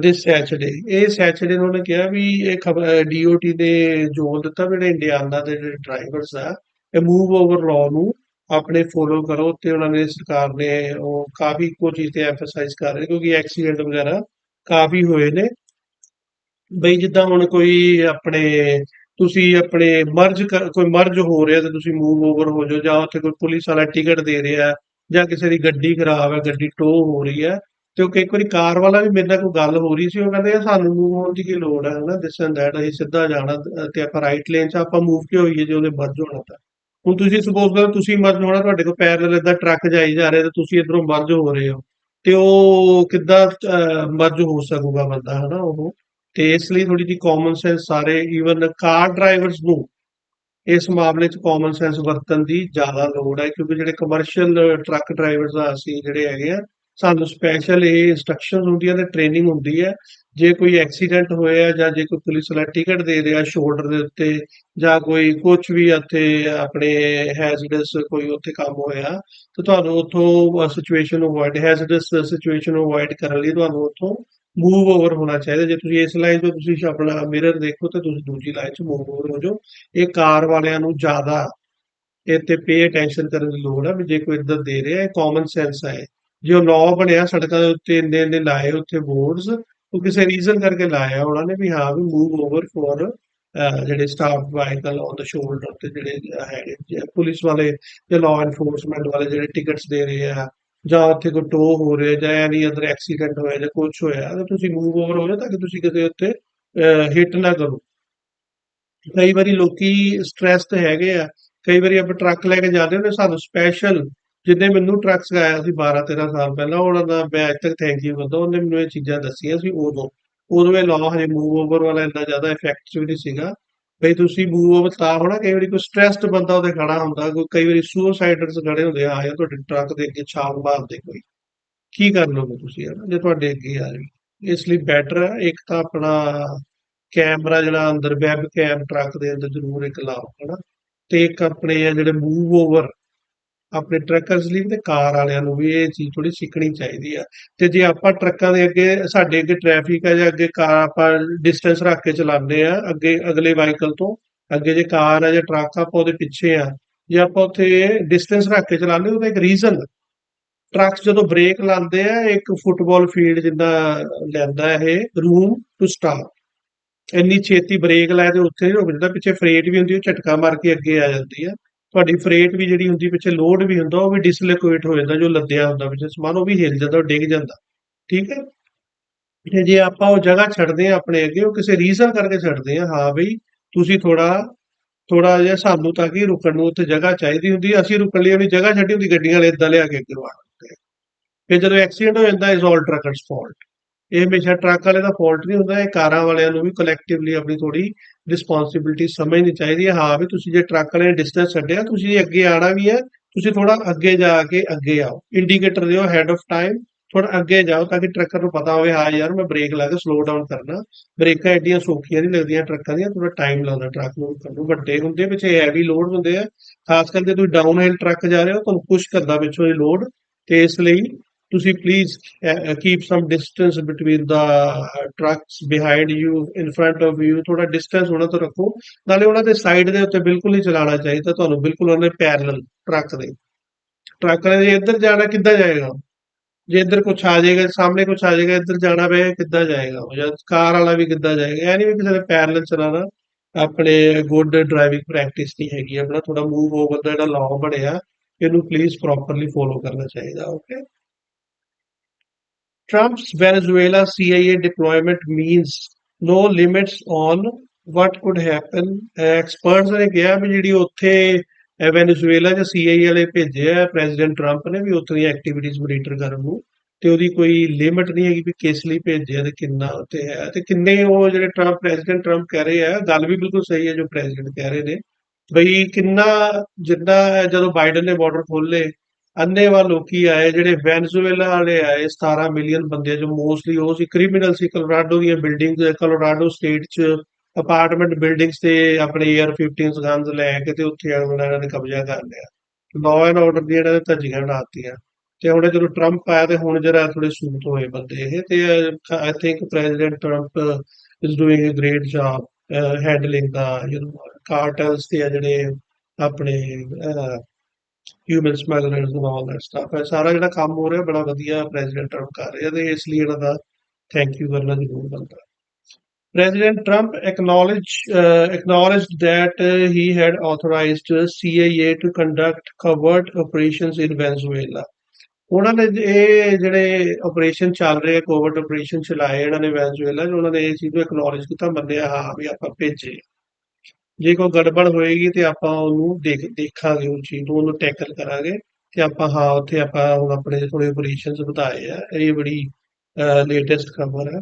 this Saturday ਇਹ ਸੈਚਰਡੇ ਨੂੰ ਉਹਨੇ ਕਿਹਾ ਵੀ ਇਹ ਖਬਰ ਡੀਓਟੀ ਦੇ ਜੋਰ ਦਿੱਤਾ ਜਿਹੜੇ ਇੰਡੀਆਨਾ ਦੇ ਜਿਹੜੇ ਡਰਾਈਵਰਸ ਆ, ਇਹ ਮੂਵ ਓਵਰ ਲਾਅ ਨੂੰ ਆਪਣੇ ਫੋਲੋ ਕਰੋ ਤੇ ਉਹਨਾਂ ਨੇ ਸਰਕਾਰ ਨੇ ਉਹ ਕਾਫੀ ਕੋ ਚੀਜ਼ ਤੇ ਐਮਫਸਾਈਜ਼ ਕਰ ਰਹੇ ਕਿਉਂਕਿ ਐਕਸੀਡੈਂਟ ਵਗੈਰਾ ਕਾਫੀ ਹੋਏ ਨੇ। ਬਈ ਜਿੱਦਾਂ ਹੁਣ ਕੋਈ ਆਪਣੇ, ਤੁਸੀਂ ਆਪਣੇ ਮਰਜ ਕੋਈ ਮਰਜ ਹੋ ਰਿਹਾ ਤੇ ਤੁਸੀਂ ਮੂਵ ਓਵਰ ਹੋ ਜਾਓ ਜਾਂ ਉੱਥੇ ਕੋਈ ਪੁਲਿਸ ਵਾਲਾ ਟਿਕਟ ਦੇ ਰਿਹਾ ਜਾਂ ਕਿਸੇ ਦੀ ਗੱਡੀ ਖਰਾਬ ਹੈ, ਗੱਡੀ ਟੋ ਹੋ ਰਹੀ ਹੈ ਤੇ ਉਹ ਕਈ ਵਾਰੀ ਕਾਰ ਵਾਲਾ ਵੀ ਮੇਰੇ ਨਾਲ ਕੋਈ ਗੱਲ ਹੋ ਰਹੀ ਸੀ, ਉਹ ਕਹਿੰਦੇ ਸਾਨੂੰ ਮੂਵ ਹੋਣ ਦੀ ਕੀ ਲੋੜ ਹੈ ਹਨਾ ਦਿਸ ਐਂਡ ਦੈਟ ਅਸੀਂ ਸਿੱਧਾ ਜਾਣਾ ਤੇ ਆਪਾਂ ਰਾਈਟ ਲੇਨ 'ਚ ਆਪਾਂ ਮੂਵ ਕਿਉਂ ਹੋਈਏ ਜੇ ਉਹਦੇ ਮਰਜ ਹੋਣਾ ਤਾਂ। ਹੁਣ ਤੁਸੀਂ ਸਪੋਜ਼ ਕਰੋ ਤੁਸੀਂ ਮਰਜ ਹੋਣਾ ਤੁਹਾਡੇ ਕੋਲ ਪੈਰਲਲ ਏਦਾਂ ਟਰੱਕ ਜਾਈ ਜਾ ਰਿਹਾ ਤੇ ਤੁਸੀਂ ਇਧਰੋਂ ਮਰਜ ਹੋ ਰਹੇ ਹੋ ਤੇ ਉਹ ਕਿੱਦਾਂ ਮਰਜ ਹੋ ਸਕੂਗਾ ਬੰਦਾ, ਹਨਾ ਉਹ? ਤੇ ਇਸ ਲਈ ਥੋੜੀ ਜਿਹੀ ਕਾਮਨ ਸੈਂਸ ਸਾਰੇ ਈਵਨ ਕਾਰ ਡਰਾਈਵਰਸ ਨੂੰ ਇਸ ਮਾਮਲੇ 'ਚ ਕਾਮਨ ਸੈਂਸ ਵਰਤਣ ਦੀ ਜ਼ਿਆਦਾ ਲੋੜ ਹੈ, ਕਿਉਂਕਿ ਜਿਹੜੇ ਕਮਰਸ਼ੀਅਲ ਟਰੱਕ ਡਰਾਈਵਰਸ ਆ ਅਸੀਂ ਜਿਹੜੇ ਹੈਗੇ ਆ, ਸਾਨੂੰ ਸਪੈਸ਼ਲ ਇਹ ਇਨਸਟਰਕਸ਼ਨਸ ਹੁੰਦੀਆਂ ਤੇ ਟ੍ਰੇਨਿੰਗ ਹੁੰਦੀ ਹੈ ਜੇ ਕੋਈ ਐਕਸੀਡੈਂਟ ਹੋਇਆ ਜਾਂ ਜੇ ਕੋਈ ਪੁਲਿਸ ਵਾਲਾ ਟਿਕਟ ਦੇ ਰਿਹਾ ਸ਼ੋਲਡਰ ਦੇ ਉੱਤੇ ਜਾਂ ਕੋਈ ਕੁਝ ਵੀ ਉੱਥੇ ਆਪਣੇ ਹੈਜ਼ਰਡਸ ਕੋਈ ਉੱਥੇ ਕੰਮ ਹੋਇਆ, ਤਾਂ ਤੁਹਾਨੂੰ ਉੱਥੋਂ situation avoid hazards situation avoid ਕਰਨ ਲਈ ਤੁਹਾਨੂੰ ਉੱਥੋਂ ਮੂਵ ਓਵਰ ਹੋਣਾ ਚਾਹੀਦਾ। ਜੇ ਤੁਸੀਂ ਇਸ ਲਾਈਨ ਤੋਂ ਤੁਸੀਂ ਆਪਣਾ ਮਿਰਰ ਦੇਖੋ ਤਾਂ ਤੁਸੀਂ ਦੂਜੀ ਲਾਈਨ 'ਚ ਮੂਵ ਓਵਰ ਹੋ ਜਾਓ। ਇਹ ਕਾਰ ਵਾਲਿਆਂ ਨੂੰ ਜ਼ਿਆਦਾ ਇਹ ਪੇ ਅਟੈਂਸ਼ਨ ਕਰਨ ਦੀ ਲੋੜ ਹੈ ਵੀ ਜੇ ਕੋਈ ਇੱਧਰ ਦੇ ਰਿਹਾ, ਇਹ ਕਾਮਨ ਸੈਂਸ ਹੈ ਜੋ ਲਾਅ ਬਣਿਆ, ਸੜਕਾਂ ਦੇ ਉੱਤੇ ਇੰਨੇ ਇੰਨੇ ਲਾਏ ਉੱਥੇ ਬੋਰਡਸ ਉਹ ਕਿਸੇ ਰੀਜ਼ਨ ਕਰਕੇ ਲਾਇਆ, ਉਹਨਾਂ ਨੇ ਵੀ ਹਾਂ ਵੀ ਮੂਵ ਓਵਰ ਫॉर ਜਿਹੜੇ staff vehicle on the shoulder ਤੇ ਜਿਹੜੇ ਹੈਗੇ ਪੁਲਿਸ ਵਾਲੇ ਜਾਂ ਲਾਅ ਐਨਫੋਰਸਮੈਂਟ ਵਾਲੇ ਜਿਹੜੇ ਟਿਕਟਸ ਦੇ ਰਹੇ ਆ, ਜਾਂ ਉੱਥੇ ਕੋਈ ਟੋ ਹੋ ਰਿਹਾ ਜਾਂ ਐਨੀ ਅਦਰ ਐਕਸੀਡੈਂਟ ਹੋਇਆ ਜਾਂ ਕੁਝ ਹੋਇਆ ਤਾਂ ਤੁਸੀਂ ਮੂਵ ਓਵਰ ਹੋ ਜਾਓ ਤਾਂ ਕਿ ਤੁਸੀਂ ਕਿਸੇ ਉੱਤੇ ਹਿੱਟ ਨਾ ਕਰੋ। ਕਈ ਵਾਰੀ ਲੋਕੀ ਸਟ੍ਰੈਸ ਤੇ ਹੈਗੇ ਆ, ਕਈ ਵਾਰੀ ਆਪਾਂ ਟਰੱਕ ਲੈ ਕੇ ਜਾਂਦੇ ਹੁੰਦੇ ਸਾਨੂੰ ਸਪੈਸ਼ਲ ਜਿੱਦੇ ਮੈਨੂੰ ਟਰੱਕ ਸਿਖਾਇਆ ਸੀ 12 13 ਸਾਲ ਪਹਿਲਾਂ, ਉਹਨਾਂ ਦਾ ਮੈਂ ਅੱਜ ਤੱਕ ਥੈਂਕ ਯੂ ਕਰਦਾ, ਉਹਨੇ ਮੈਨੂੰ ਇਹ ਚੀਜ਼ਾਂ ਦੱਸੀਆਂ ਸੀ ਉਦੋਂ। ਉਦੋਂ ਇਹ ਲਾਅ ਹਜੇ ਮੂਵ ਓਵਰ ਵਾਲਾ ਇੰਨਾ ਜ਼ਿਆਦਾ ਇਫੈਕਟਿਵ ਨਹੀਂ ਸੀਗਾ। ਬਈ ਤੁਸੀਂ ਮੂਵ ਓਵਰ ਤਾਂ ਹੋਣਾ, ਕਈ ਵਾਰੀ ਕੋਈ ਸਟ੍ਰੈਸਡ ਬੰਦਾ ਉਹਦੇ ਖੜਾ ਹੁੰਦਾ, ਕੋਈ ਕਈ ਵਾਰੀ ਸੁਸਾਈਡਰਸ ਖੜੇ ਹੁੰਦੇ ਆ ਜਾਂ ਤੁਹਾਡੇ ਟਰੱਕ ਦੇ ਅੱਗੇ ਛਾਲ ਮਾਰਦੇ ਕੋਈ। ਕੀ ਕਰ ਲਓਗੇ ਤੁਸੀਂ ਹਨਾ ਜੇ ਤੁਹਾਡੇ ਅੱਗੇ ਆ ਜਾਵੇ। ਇਸ ਲਈ ਬੈਟਰ ਹੈ ਇੱਕ ਤਾਂ ਆਪਣਾ ਕੈਮਰਾ ਜਿਹੜਾ ਅੰਦਰ ਵੈਬ ਕੈਮ ਟਰੱਕ ਦੇ ਅੰਦਰ ਜ਼ਰੂਰ ਇੱਕ ਲਾਓ, ਹਨਾ? ਤੇ ਇੱਕ ਆਪਣੇ ਆ ਜਿਹੜੇ ਮੂਵ ਓਵਰ ਆਪਣੇ ਟਰੱਕਰਸ ਲਈ ਤੇ ਕਾਰ ਵਾਲਿਆਂ ਨੂੰ ਵੀ ਇਹ ਚੀਜ਼ ਥੋੜੀ ਸਿੱਖਣੀ ਚਾਹੀਦੀ ਆ। ਤੇ ਜੇ ਆਪਾਂ ਟਰੱਕਾਂ ਦੇ ਅੱਗੇ, ਸਾਡੇ ਅੱਗੇ ਟ੍ਰੈਫਿਕ ਆ ਜਾਂ ਅੱਗੇ ਕਾਰ ਆਪਾਂ ਡਿਸਟੈਂਸ ਰੱਖ ਕੇ ਚਲਾਉਂਦੇ ਆ, ਅੱਗੇ, ਅਗਲੇ ਵਾਹੀਕਲ ਤੋਂ, ਅੱਗੇ ਜੇ ਕਾਰ ਆ ਜਾਂ ਟਰੱਕ ਆ, ਆਪਾਂ ਉਹਦੇ ਪਿੱਛੇ ਆ, ਜੇ ਆਪਾਂ ਉੱਥੇ ਡਿਸਟੈਂਸ ਰੱਖ ਕੇ ਚਲਾਉਂਦੇ, ਉਹਦਾ ਇੱਕ ਰੀਜ਼ਨ ਟਰੱਕ ਜਦੋਂ ਬ੍ਰੇਕ ਲਾਉਂਦੇ ਆ, ਇੱਕ ਫੁੱਟਬਾਲ ਫੀਲਡ ਜਿੰਦਾ ਲੈਂਦਾ ਇਹ ਰੂਮ ਟੂ ਸਟਾਪ ਇੰਨੀ ਛੇਤੀ ਬ੍ਰੇਕ ਲਾਏ ਤੇ ਉੱਥੇ ਰੁਕ ਜਾਂਦਾ, ਪਿੱਛੇ ਫਰੇਟ ਵੀ ਹੁੰਦੀ, ਉਹ ਝਟਕਾ ਮਾਰ ਕੇ ਅੱਗੇ ਆ ਜਾਂਦੀ ਆ। ਤੁਹਾਡੀ ਫਰੇਟ ਵੀ ਜਿਹੜੀ ਹੁੰਦੀ ਪਿੱਛੇ ਲੋਡ ਵੀ ਹੁੰਦਾ, ਉਹ ਵੀ ਡਿਸਲੋਕੇਟ ਹੋ ਜਾਂਦਾ, ਜੋ ਲੱਦਿਆ ਹੁੰਦਾ ਪਿੱਛੇ, ਸਮਾਨ ਉਹ ਵੀ ਹਿੱਲ ਜਾਂਦਾ ਡਿੱਗ ਜਾਂਦਾ। ਠੀਕ ਹੈ? ਤੇ ਜੇ ਆਪਾਂ ਉਹ ਜਗ੍ਹਾ ਛੱਡਦੇ ਆ ਆਪਣੇ ਅੱਗੇ, ਉਹ ਕਿਸੇ ਰੀਜ਼ਨ ਕਰਕੇ ਛੱਡਦੇ ਆ ਹਾਂ ਬਈ, ਤੁਸੀਂ ਥੋੜਾ ਥੋੜਾ ਜਿਹਾ ਸਾਨੂੰ ਤਾਂ ਕਿ ਰੁਕਣ ਨੂੰ ਉੱਥੇ ਜਗ੍ਹਾ ਚਾਹੀਦੀ ਹੁੰਦੀ ਅਸੀਂ ਰੁਕਣ ਲਈ ਉਹਨੀ ਜਗ੍ਹਾ ਛੱਡੀ ਹੁੰਦੀ, ਗੱਡੀਆਂ ਵਾਲੇ ਇਦਾਂ ਲਿਆ ਕੇ ਅੱਗੇ ਰਵਾ ਦਿੰਦੇ ਫਿਰ ਜਦੋਂ ਐਕਸੀਡੈਂਟ ਹੋ ਜਾਂਦਾ ਇਜ਼ ਆਲ ਟਰੱਕਰਸ ਫਾਲਟ ਇਹ ਹਮੇਸ਼ਾ ਟਰੱਕ ਵਾਲੇ ਦਾ ਫਾਲਟ ਨਹੀਂ ਹੁੰਦਾ, ਇਹ ਕਾਰਾਂ ਵਾਲਿਆਂ ਨੂੰ ਵੀ ਕਲੈਕਟਿਵਲੀ ਆਪਣੀ ਥੋੜੀ ਰਿਸਪੌਂਸਿਬਿਲਟੀ ਸਮਝਣੀ ਚਾਹੀਦੀ ਹੈ। ਹਾਂ ਵੀ ਤੁਸੀਂ ਜੇ ਟਰੱਕ ਵਾਲੇ ਡਿਸਟੈਂਸ ਛੱਡਿਆ, ਤੁਸੀਂ ਅੱਗੇ ਆਣਾ ਵੀ ਹੈ, ਤੁਸੀਂ ਥੋੜਾ ਅੱਗੇ ਜਾ ਕੇ ਅੱਗੇ ਆਓ। ਇੰਡੀਕੇਟਰ ਦਿਓ ਹੈਡ ਆਫ ਟਾਈਮ ਥੋੜਾ ਅੱਗੇ ਜਾਓ ਤਾਂ ਕਿ ਟਰੱਕਰ ਨੂੰ ਪਤਾ ਹੋਵੇ, ਹਾਂ ਯਾਰ ਮੈਂ ਬ੍ਰੇਕ ਲਾ ਕੇ ਸਲੋ ਡਾਊਨ ਕਰਨਾ। ਬ੍ਰੇਕਾਂ ਐਡੀਆਂ ਸੌਖੀਆਂ ਨਹੀਂ ਲੱਗਦੀਆਂ ਟਰੱਕਾਂ ਦੀਆਂ ਥੋੜਾ ਟਾਈਮ ਲਾਉਂਦਾ ਟਰੱਕ ਨੂੰ ਰੁਕਣ ਨੂੰ। ਵੱਡੇ ਹੁੰਦੇ ਪਿੱਛੇ ਹੈਵੀ ਲੋਡ ਹੁੰਦੇ ਆ। ਖਾਸ ਕਰਕੇ ਤੁਸੀਂ ਡਾਊਨ ਹਿਲ ਟਰੱਕ ਜਾ ਰਹੇ ਹੋ, ਤੁਹਾਨੂੰ ਪੁਸ਼ ਕਰਦਾ ਪਿੱਛੋਂ ਇਹ ਲੋਡ ਤੇ ਇਸ ਲਈ ਤੁਸੀਂ please keep some distance between the trucks behind you in front of you ਥੋੜਾ ਡਿਸਟੈਂਸ ਉਹਨਾਂ ਤੋਂ ਰੱਖੋ। ਨਾਲੇ ਉਹਨਾਂ ਦੇ ਸਾਈਡ ਦੇ ਉੱਤੇ ਬਿਲਕੁਲ ਨਹੀਂ ਚਲਾਉਣਾ ਚਾਹੀਦਾ ਤੁਹਾਨੂੰ, ਬਿਲਕੁਲ ਉਹਨਾਂ ਦੇ ਪੈਰਲਲ ਟਰੱਕ ਦੇ। ਟਰੱਕ ਨੇ ਇੱਧਰ ਜਾਣਾ, ਕਿੱਦਾਂ ਜਾਏਗਾ? ਜੇ ਇੱਧਰ ਕੁਛ ਆ ਜਾਏਗਾ, ਸਾਹਮਣੇ ਕੁਛ ਆ ਜਾਏਗਾ, ਇੱਧਰ ਜਾਣਾ ਪਏਗਾ, ਕਿੱਦਾਂ ਜਾਏਗਾ? ਜਾਂ ਕਾਰ ਵਾਲਾ ਵੀ ਕਿੱਦਾਂ ਜਾਏਗਾ? ਇਹ ਨਹੀਂ ਵੀ ਕਿਸੇ ਦੇ ਪੈਰਲਲ ਚਲਾਣਾ ਆਪਣੇ ਗੁੱਡ ਡਰਾਈਵਿੰਗ ਪ੍ਰੈਕਟਿਸ ਨਹੀਂ ਹੈਗੀ। ਆਪਣਾ ਥੋੜਾ ਮੂਵ ਓਵਰ ਦਾ ਜਿਹੜਾ ਲਾਅ ਬਣਿਆ, ਇਹਨੂੰ ਪਲੀਜ਼ ਪ੍ਰੋਪਰਲੀ ਫੋਲੋ ਕਰਨਾ ਚਾਹੀਦਾ okay Trump's Venezuela CIA deployment means no limits on what could happen. Experts ਨੇ ਕਿਹਾ ਵੀ ਜਿਹੜੀ ਉੱਥੇ ਵੈਨੇਜ਼ੁਏਲਾ ਚ CIA ਵਾਲੇ ਭੇਜੇ ਆ ਪ੍ਰੈਜ਼ੀਡੈਂਟ ਟਰੰਪ ਨੇ ਵੀ ਉੱਥੇ ਦੀਆਂ ਐਕਟੀਵਿਟੀਜ਼ ਮੋਨੀਟਰ ਕਰਨ ਨੂੰ, ਤੇ ਉਹਦੀ ਕੋਈ ਲਿਮਿਟ ਨਹੀਂ ਹੈਗੀ ਵੀ ਕਿਸ ਲਈ ਭੇਜਿਆ ਤੇ ਕਿੰਨਾ ਉੱਤੇ ਹੈ ਤੇ ਕਿੰਨੇ ਉਹ ਜਿਹੜੇ ਟਰੰਪ ਪ੍ਰੈਜ਼ੀਡੈਂਟ ਟਰੰਪ ਕਹਿ ਰਹੇ ਆ, ਗੱਲ ਵੀ ਬਿਲਕੁਲ ਸਹੀ ਹੈ ਜੋ ਪ੍ਰੈਜ਼ੀਡੈਂਟ ਕਹਿ ਰਹੇ ਨੇ, ਬਈ ਕਿੰਨਾ, ਜਿੰਨਾ, ਜਦੋਂ ਬਾਈਡਨ ਨੇ ਬਾਰਡਰ ਖੋਲੇ ਅੰਨੇਵਾ ਲੋਕੀ ਆਏ, ਜਿਹੜੇ ਵੈਨਜ਼ੂਏਲਾ ਵਾਲੇ ਆਏ 17 ਮਿਲੀਅਨ ਬੰਦੇ ਜੋ ਮੋਸਟਲੀ ਉਹ ਸੀ ਕ੍ਰਿਮੀਨਲ ਸੀ ਕੋਲੋਰਾਡੋ ਦੀਆਂ ਬਿਲਡਿੰਗਸ ਕੋਲੋਰਾਡੋ ਸਟੇਟ 'ਚ ਅਪਾਰਟਮੈਂਟ ਬਿਲਡਿੰਗਸ ਤੇ ਆਪਣੇ ਏਅਰ 15 ਗਨਸ ਲੈ ਕੇ ਤੇ ਉੱਥੇ ਇਹਨਾਂ ਨੇ ਕਬਜ਼ਾ ਕਰ ਲਿਆ। ਲਾਅ ਐਂਡ ਆਰਡਰ ਦੀ ਇਹਨਾਂ ਨੇ ਧੱਜੀਆਂ ਬਣਾਤੀਆਂ ਤੇ ਹੁਣ ਜਦੋਂ ਟਰੰਪ ਆਇਆ ਤੇ ਹੁਣ ਜਰਾ ਥੋੜੇ ਸੂਤ ਹੋਏ ਬੰਦੇ ਇਹ, ਤੇ I think President Trump is doing a great job handling the you know cartels ਤੇ ਜਿਹੜੇ ਆਪਣੇ human smugglers and all that stuff ਹੈ ਸਾਰਾ ਜਿਹੜਾ ਕੰਮ ਹੋ ਰਿਹਾ ਬੜਾ ਵਧੀਆ ਪ੍ਰੈਜ਼ੀਡੈਂਟ ਟਰੰਪ ਕਰ ਰਿਹਾ ਤੇ ਇਸ ਲਈ ਇਹਨਾਂ ਦਾ ਥੈਂਕ ਯੂ ਕਰਨਾ ਜ਼ਰੂਰ ਬਣਦਾ President Trump acknowledged uh, acknowledged that uh, he had authorized uh, CIA to conduct covert operations in Venezuela. ਉਹਨਾਂ ਨੇ ਇਹ ਜਿਹੜੇ ਆਪਰੇਸ਼ਨ ਚੱਲ ਰਹੇ ਕੋਵਿਡ ਆਪਰੇਸ਼ਨ ਚਲਾਏ ਇਹਨਾਂ ਨੇ ਵੈਨਜ਼ੂਏਲਾ 'ਚ ਉਹਨਾਂ ਨੇ ਇਹ ਚੀਜ਼ ਨੂੰ ਐਕਨੋਲਜ ਕੀਤਾ ਮੰਨਿਆ ਹਾਂ ਵੀ ਆਪਾਂ ਭੇਜੇ। ਜੇ ਕੋਈ ਗੜਬੜ ਹੋਏਗੀ ਤੇ ਆਪਾਂ ਉਹਨੂੰ ਦੇਖ, ਦੇਖਾਂਗੇ ਉਹ ਚੀਜ਼ ਨੂੰ, ਉਹਨੂੰ ਟੈਕਲ ਕਰਾਂਗੇ ਤੇ ਆਪਾਂ, ਹਾਂ, ਉੱਥੇ ਆਪਾਂ ਹੁਣ ਆਪਣੇ ਥੋੜੇ ਆਪਰੇਸ਼ਨਸ ਵਧਾਏ ਆ। ਇਹ ਬੜੀ ਲੇਟੈਸਟ ਖਬਰ ਹੈ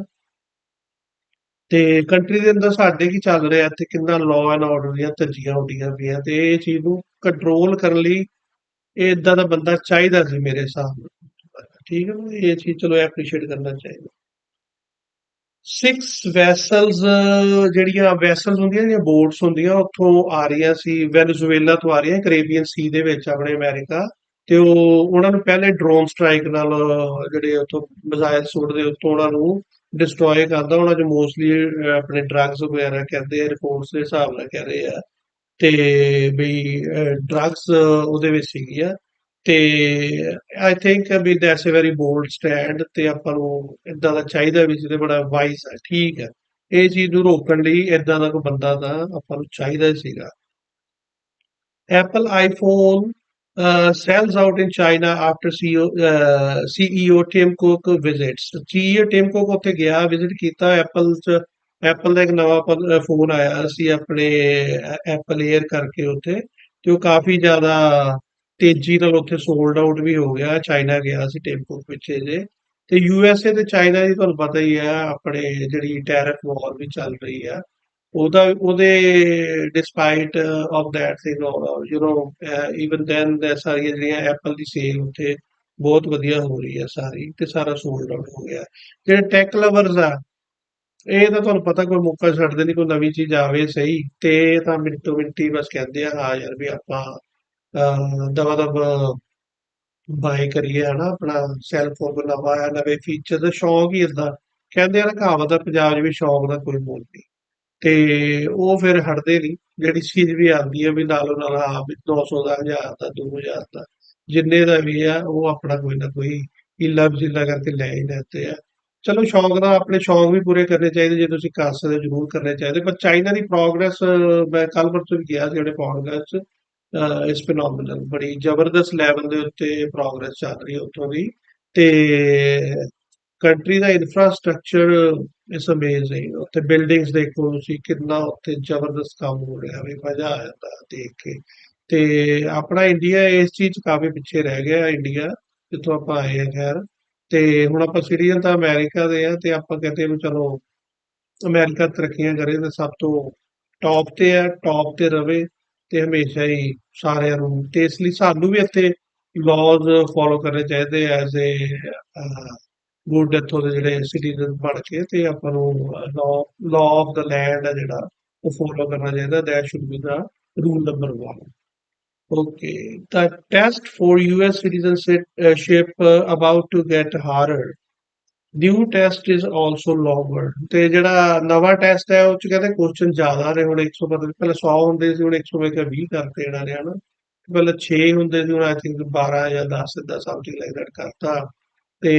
ਤੇ ਕੰਟਰੀ ਦੇ ਅੰਦਰ ਸਾਡੇ ਕੀ ਚੱਲ ਰਿਹਾ ਤੇ ਕਿੰਨਾ ਲਾਅ ਐਂਡ ਆਰਡਰ ਦੀਆਂ ਧੱਜੀਆਂ ਉੱਡੀਆਂ ਪਈਆਂ ਤੇ ਇਹ ਚੀਜ਼ ਨੂੰ ਕੰਟਰੋਲ ਕਰਨ ਲਈ ਇਹ ਇਦਾਂ ਦਾ ਬੰਦਾ ਚਾਹੀਦਾ ਸੀ ਮੇਰੇ ਹਿਸਾਬ ਨਾਲ। ਠੀਕ ਹੈ ਇਹ ਚੀਜ਼ ਚਲੋ ਐਪਰੀਸ਼ੀਏਟ ਕਰਨਾ ਚਾਹੀਦਾ। 6 ਵੈਸਲਸ ਜਿਹੜੀਆਂ ਵੈਸਲਸ ਹੁੰਦੀਆਂ, ਜਿਹੜੀਆਂ ਬੋਟਸ ਹੁੰਦੀਆਂ, ਉੱਥੋਂ ਆ ਰਹੀਆਂ ਸੀ ਵੈਨੇਜ਼ੁਏਲਾ ਤੋਂ ਆ ਰਹੀਆਂ ਕੈਰੇਬੀਅਨ ਸੀ ਦੇ ਵਿੱਚ ਆਪਣੇ ਅਮਰੀਕਾ ਤੇ ਉਹ ਉਹਨਾਂ ਨੂੰ ਪਹਿਲੇ ਡਰੋਨ ਸਟ੍ਰਾਈਕ ਨਾਲ ਜਿਹੜੇ ਉੱਥੋਂ ਮਿਜ਼ਾਈਲ ਸੁੱਟਦੇ ਉੱਤੋਂ ਉਹਨਾਂ ਨੂੰ ਡਿਸਟਰੋਏ ਕਰਦਾ, ਉਹਨਾਂ ਚ ਮੋਸਟਲੀ ਆਪਣੇ ਡਰੱਗਸ ਵਗੈਰਾ ਕਹਿੰਦੇ ਆ ਰਿਪੋਰਟਸ ਦੇ ਹਿਸਾਬ ਨਾਲ ਕਹਿ ਰਹੇ ਆ। ਤੇ ਵੀ ਡਰੱਗਸ ਉਹਦੇ ਵਿੱਚ ਸੀਗੀ ਆ ਤੇ I think we that's a very bold stand ਤੇ ਆਪਾਂ ਨੂੰ ਇਦਾਂ ਦਾ ਚਾਹੀਦਾ ਵੀ ਜਿਹਦੇ ਬੜਾ ਵਾਈਸ ਹੈ ਠੀਕ ਹੈ। ਇਹ ਚੀਜ਼ ਨੂੰ ਰੋਕਣ ਲਈ ਇਦਾਂ ਦਾ ਕੋਈ ਬੰਦਾ ਤਾਂ ਆਪਾਂ ਨੂੰ ਚਾਹੀਦਾ ਸੀਗਾ। Apple iPhone uh, sells out in China after CEO, uh, CEO Tim Cook visits. CEO Tim Cook ਉੱਥੇ ਗਿਆ ਵਿਜ਼ਿਟ ਕੀਤਾ Apple ਚ। Apple ਦਾ ਇੱਕ ਨਵਾਂ ਫੋਨ ਆਇਆ ਸੀ ਆਪਣੇ Apple Air ਕਰਕੇ ਉੱਥੇ। ਤੇ ਉਹ ਕਾਫੀ ਜ਼ਿਆਦਾ ਤੇਜ਼ੀ ਨਾਲ ਉੱਥੇ ਸੋਲਡ ਆਊਟ ਵੀ ਹੋ ਗਿਆ, ਚਾਈਨਾ ਗਿਆ ਸੀ ਟਿਮ ਪਿੱਛੇ ਜੇ। ਤੇ ਯੂਐਸਏ ਤੇ ਚਾਈਨਾ ਦੀ ਤੁਹਾਨੂੰ ਪਤਾ ਹੀ ਹੈ, ਆਪਣੇ ਜਿਹੜੀ ਟੈਰਿਫ ਵਾਰ ਵੀ ਚੱਲ ਰਹੀ ਆ ਉਹਦਾ, ਉਹਦੇ despite of that thing you know even then ਦੇ ਸਾਰੀਆਂ ਜਿਹੜੀਆਂ ਐਪਲ ਦੀ ਸੇਲ ਉੱਥੇ ਬਹੁਤ ਵਧੀਆ ਹੋ ਰਹੀ ਹੈ ਸਾਰੀ, ਤੇ ਸਾਰਾ ਸੋਲਡ ਆਊਟ ਹੋ ਗਿਆ। ਜਿਹੜੇ ਟੈਕ ਲਵਰਸ ਆ, ਇਹ ਤਾਂ ਤੁਹਾਨੂੰ ਪਤਾ ਕੋਈ ਮੌਕਾ ਛੱਡਦੇ ਨਹੀਂ ਕੋਈ ਨਵੀਂ ਚੀਜ਼ ਆਵੇ ਸਹੀ, ਤੇ ਇਹ ਤਾਂ ਮਿੰਟੋ ਮਿੰਟੀ ਬਸ ਕਹਿੰਦੇ ਆ, ਹਾਂ ਯਾਰ ਵੀ ਆਪਾਂ ਦਵਾ ਦਵਾ ਬਾਈ ਕਰੀਏ, ਹਨਾ, ਆਪਣਾ ਸੈਲਫੋਨ ਨਵਾਂ ਆਇਆ ਨਵੇਂ ਫੀਚਰ ਦਾ ਸ਼ੌਂਕ ਹੀ ਇਦਾਂ ਕਹਿੰਦੇ ਆ ਨਾ ਕਹਾਵਤ ਆ ਪੰਜਾਬ 'ਚ ਸ਼ੌਂਕ ਦਾ ਕੋਈ ਮੁੱਲ ਨਹੀਂ। ਤੇ ਉਹ ਫਿਰ ਹਟਦੇ ਨਹੀਂ। ਜਿਹੜੀ ਚੀਜ਼ ਵੀ ਆਉਂਦੀ ਹੈ ਵੀ ਨਾਲੋਂ ਨਾਲ ਆ ਵੀ 900 ਦਾ 1000 ਦਾ 2000 ਦਾ, ਜਿੰਨੇ ਦਾ ਵੀ ਆ, ਉਹ ਆਪਣਾ ਕੋਈ ਨਾ ਕੋਈ ਹੀਲਾ ਵਸੀਲਾ ਕਰਕੇ ਲੈ ਹੀ ਲੈਂਦੇ ਆ। ਚਲੋ, ਸ਼ੌਂਕ ਦਾ, ਆਪਣੇ ਸ਼ੌਂਕ ਵੀ ਪੂਰੇ ਕਰਨੇ ਚਾਹੀਦੇ, ਜੇ ਤੁਸੀਂ ਕਰ ਸਕਦੇ ਹੋ ਜ਼ਰੂਰ ਕਰਨੇ ਚਾਹੀਦੇ। ਪਰ ਚਾਈਨਾ ਦੀ ਪ੍ਰੋਗਰੈਸ ਮੈਂ ਕੱਲ ਪਰਸੋਂ ਵੀ ਗਿਆ ਸੀ ਜਿਹੜੇ ਪੌਡਕਾਸਟ ਇਸ ਫਿਨੋਮੀਨਲ ਬੜੀ ਜ਼ਬਰਦਸਤ ਲੈਵਲ ਦੇ ਉੱਤੇ ਪ੍ਰੋਗਰੈਸ ਚੱਲ ਰਹੀ ਹੈ ਉੱਥੋਂ ਦੀ ਤੇ ਕੰਟਰੀ ਦਾ ਇਨਫਰਾਸਟ੍ਰਕਚਰ ਇਸ ਅਮੇਜ਼ਿੰਗ ਉੱਥੇ ਬਿਲਡਿੰਗਸ ਦੇਖੋ ਤੁਸੀਂ ਕਿੰਨਾ ਉੱਥੇ ਜ਼ਬਰਦਸਤ ਕੰਮ ਹੋ ਰਿਹਾ ਵੀ ਮਜ਼ਾ ਆ ਜਾਂਦਾ ਦੇਖ ਕੇ। ਤੇ ਆਪਣਾ ਇੰਡੀਆ ਇਸ ਚੀਜ਼ ਕਾਫੀ ਪਿੱਛੇ ਰਹਿ ਗਿਆ ਇੰਡੀਆ ਜਿੱਥੋਂ ਆਪਾਂ ਆਏ ਆ ਖੈਰ। ਤੇ ਹੁਣ ਆਪਾਂ ਸਿਟੀਜ਼ਨ ਤਾਂ ਅਮਰੀਕਾ ਦੇ ਆ ਤੇ ਆਪਾਂ ਕਹਿੰਦੇ ਵੀ ਚਲੋ ਅਮਰੀਕਾ ਤਰੱਕੀਆਂ ਕਰੇ ਤੇ ਸਭ ਤੋਂ ਟੌਪ ਤੇ ਆ ਟੌਪ ਤੇ ਰਵੇ। ਤੇ ਹਮੇਸ਼ਾ ਹੀ ਸਾਰਿਆਂ ਨੂੰ ਤੇ ਇਸ ਲਈ ਸਾਨੂੰ ਵੀ ਇੱਥੇ ਲਾਜ਼ ਫੋਲੋ ਕਰਨੇ ਚਾਹੀਦੇ ਐਜ਼ ਏ ਗੁੱਡ ਇੱਥੋਂ ਦੇ ਜਿਹੜੇ ਸਿਟੀਜ਼ਨ ਬਣ ਕੇ ਤੇ ਆਪਾਂ ਨੂੰ ਲਾਅ ਆਫ ਦਾ ਲੈਂਡ ਆ ਜਿਹੜਾ ਉਹ ਫੋਲੋ ਕਰਨਾ ਚਾਹੀਦਾ that should be the rule number 1 Okay, the test for US citizenship uh, about to get harder. New test is also longer. ਤੇ ਜਿਹੜਾ ਨਵਾਂ ਟੈਸਟ ਹੈ ਉਹ ਚ ਕਹਿੰਦੇ ਕੁਐਸਚਨ ਜ਼ਿਆਦਾ ਨੇ ਹੁਣ 100 ਪਤਾ ਨੀ, 100 ਹੁੰਦੇ ਸੀ ਹੁਣ 100 ਮੈਂ ਕਿਹਾ 20 ਕਰਤੇ ਇਹਨਾਂ ਨੇ ਹਨਾ। ਪਹਿਲਾਂ 6 ਹੁੰਦੇ ਸੀ ਹੁਣ ਆਈ ਥਿੰਕ 12 ਜਾਂ 10 ਇਦਾਂ ਸਮਥਿੰਗ ਲਾਈਕ ਦੈਟ ਕਰਤਾ। ਤੇ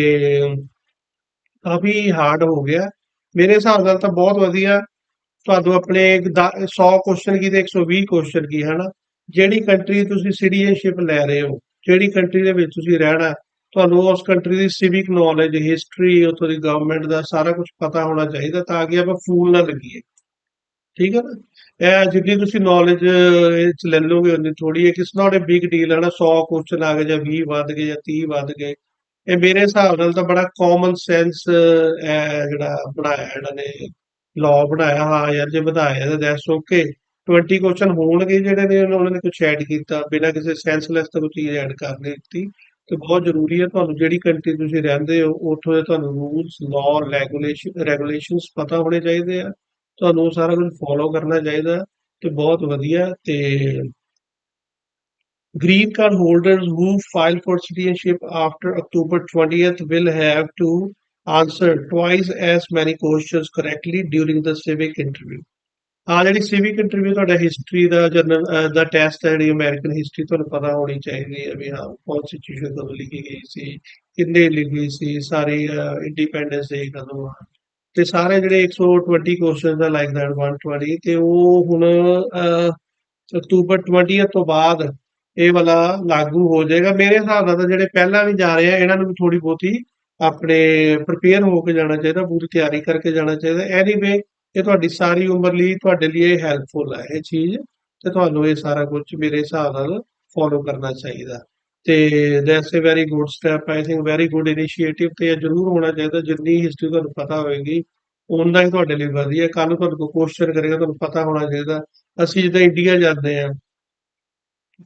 ਕਾਫੀ ਹਾਰਡ ਹੋ ਗਿਆ। ਮੇਰੇ ਹਿਸਾਬ ਨਾਲ ਤਾਂ ਬਹੁਤ ਵਧੀਆ। ਤੁਹਾਨੂੰ ਆਪਣੇ 100 ਕੁਐਸਚਨ ਕੀ ਤੇ 120 ਕੁਐਸਚਨ ਕੀ ਹਨਾ। ਜਿਹੜੀ ਕੰਟਰੀ ਤੁਸੀਂ ਸਿਟੀਜ਼ਨਸ਼ਿਪ ਲੈ ਰਹੇ ਹੋ ਜਿਹੜੀ ਕੰਟਰੀ ਦੇ ਵਿੱਚ ਤੁਸੀਂ ਰਹਿਣਾ ਤੁਹਾਨੂੰ ਉਸ ਕੰਟਰੀ ਦੀ ਸਿਵਿਕ ਨੌਲੇਜ ਹਿਸਟਰੀ ਉੱਥੋਂ ਦੀ ਗਵਰਨਮੈਂਟ ਦਾ ਸਾਰਾ ਕੁਝ ਪਤਾ ਹੋਣਾ ਚਾਹੀਦਾ ਤਾਂ ਕਿ ਆਪਾਂ ਫੂਲ ਨਾ ਲੱਗੀਏ। ਠੀਕ ਹੈ ਨਾ? ਇਹ ਜਿੰਨੀ ਤੁਸੀਂ ਨੌਲੇਜ ਚ ਲੈ ਲਓਗੇ ਉਨੀ ਥੋੜੀ ਹੈ ਕਿਸ ਨਾਟ ਅ ਬਿਗ ਡੀਲ ਹੈ ਨਾ 100 ਕੁਐਸਚਨ ਆ ਗਏ ਜਾਂ 20 ਵੱਧ ਗਏ ਜਾਂ 30 ਵੱਧ ਗਏ। ਇਹ ਮੇਰੇ ਹਿਸਾਬ ਨਾਲ ਤਾਂ ਬੜਾ ਕਾਮਨ ਸੈਂਸ ਜਿਹੜਾ ਬਣਾਇਆ, ਇਹਨਾਂ ਨੇ ਲਾਅ ਬਣਾਇਆ, ਹਾਂ ਯਾਰ ਜੇ ਵਧਾਇਆ ਤਾਂ ਦੈਟਸ ਓਕੇ 20 ਕੁਐਸਚਨ ਹੋਣਗੇ ਜਿਹੜੇ ਨੇ, ਉਹਨਾਂ ਨੇ ਕੁਝ ਐਡ ਕੀਤਾ, ਬਿਨਾਂ ਕਿਸੇ ਸੈਂਸਲੈਸ ਤੋਂ ਕੋਈ ਚੀਜ਼ ਐਡ ਕਰ ਦਿੱਤੀ। ਤੇ ਬਹੁਤ ਜ਼ਰੂਰੀ ਹੈ ਤੁਹਾਨੂੰ ਜਿਹੜੀ ਕੰਟਰੀ ਤੁਸੀਂ ਰਹਿੰਦੇ ਹੋ ਉੱਥੋਂ ਦੇ ਤੁਹਾਨੂੰ ਰੂਲਸ ਲਾਅ ਰੈਗੂਲੇਸ਼ਨ ਰੈਗੂਲੇਸ਼ਨਸ ਪਤਾ ਹੋਣੇ ਚਾਹੀਦੇ ਆ ਤੁਹਾਨੂੰ ਉਹ ਸਾਰਾ ਕੁਝ ਫੋਲੋ ਕਰਨਾ ਚਾਹੀਦਾ ਤੇ ਬਹੁਤ ਵਧੀਆ ਤੇ green card holders who file for citizenship after October 20th will have to answer twice as many questions correctly during the civic interview. ਹਾਂ ਜਿਹੜੀ ਸਿਵਿਕ ਇੰਟਰਵਿਊ ਤੁਹਾਡਾ ਹਿਸਟਰੀ ਦਾ ਜਨਰਲ ਦਾ ਟੈਸਟ ਹੈ, ਜਿਹੜੀ ਅਮਰੀਕਨ ਹਿਸਟਰੀ ਤੁਹਾਨੂੰ ਪਤਾ ਹੋਣੀ ਚਾਹੀਦੀ ਹੈ ਵੀ ਹਾਂ ਕਨਸਟੀਟਿਊਸ਼ਨ ਕਦੋਂ ਲਿਖੀ ਗਈ ਸੀ, ਕਿੰਨੇ ਲਿਖੀ ਸੀ, ਸਾਰੀ ਇੰਡੀਪੈਂਡੈਂਸ ਡੇ ਕਦੋਂ ਆ। ਤੇ ਸਾਰੇ ਜਿਹੜੇ 120 ਕੁਐਸਚਨਸ ਦਾ ਲਾਈਕ ਦੈਟ 120 ਤੇ ਉਹ ਹੁਣ ਅਕਤੂਬਰ 20 ਤੋਂ ਬਾਅਦ ਇਹ ਵਾਲਾ ਲਾਗੂ ਹੋ ਜਾਏਗਾ। ਮੇਰੇ ਹਿਸਾਬ ਨਾਲ ਤਾਂ ਜਿਹੜੇ ਪਹਿਲਾਂ ਵੀ ਜਾ ਰਹੇ ਆ, ਇਹਨਾਂ ਨੂੰ ਵੀ ਥੋੜੀ ਬਹੁਤੀ ਆਪਣੇ ਪ੍ਰਿਪੇਅਰ ਹੋ ਕੇ ਜਾਣਾ ਚਾਹੀਦਾ, ਪੂਰੀ ਤਿਆਰੀ ਕਰਕੇ ਜਾਣਾ ਚਾਹੀਦਾ। ਐਨੀਵੇ ਇਹ ਤੁਹਾਡੀ ਸਾਰੀ ਉਮਰ ਲਈ ਤੁਹਾਡੇ ਲਈ ਇਹ ਹੈਲਪਫੁਲ ਹੈ ਇਹ ਚੀਜ਼ ਤੇ ਤੁਹਾਨੂੰ ਇਹ ਸਾਰਾ ਕੁਝ ਮੇਰੇ ਹਿਸਾਬ ਨਾਲ ਫੋਲੋ ਕਰਨਾ ਚਾਹੀਦਾ। ਤੇ that's a very good step I think very good initiative ਤੇ ਜ਼ਰੂਰ ਹੋਣਾ ਚਾਹੀਦਾ, ਜਿੰਨੀ ਹਿਸਟਰੀ ਤੁਹਾਨੂੰ ਪਤਾ ਹੋਏਗੀ ਉਨਾ ਹੀ ਤੁਹਾਡੇ ਲਈ ਵਧੀਆ। ਕੱਲ ਨੂੰ ਤੁਹਾਨੂੰ ਕੋਈ ਕੁਐਸਚਨ ਕਰੇਗਾ, ਤੁਹਾਨੂੰ ਪਤਾ ਹੋਣਾ ਚਾਹੀਦਾ। ਅਸੀਂ ਜਦੋਂ ਇੰਡੀਆ ਜਾਂਦੇ ਆ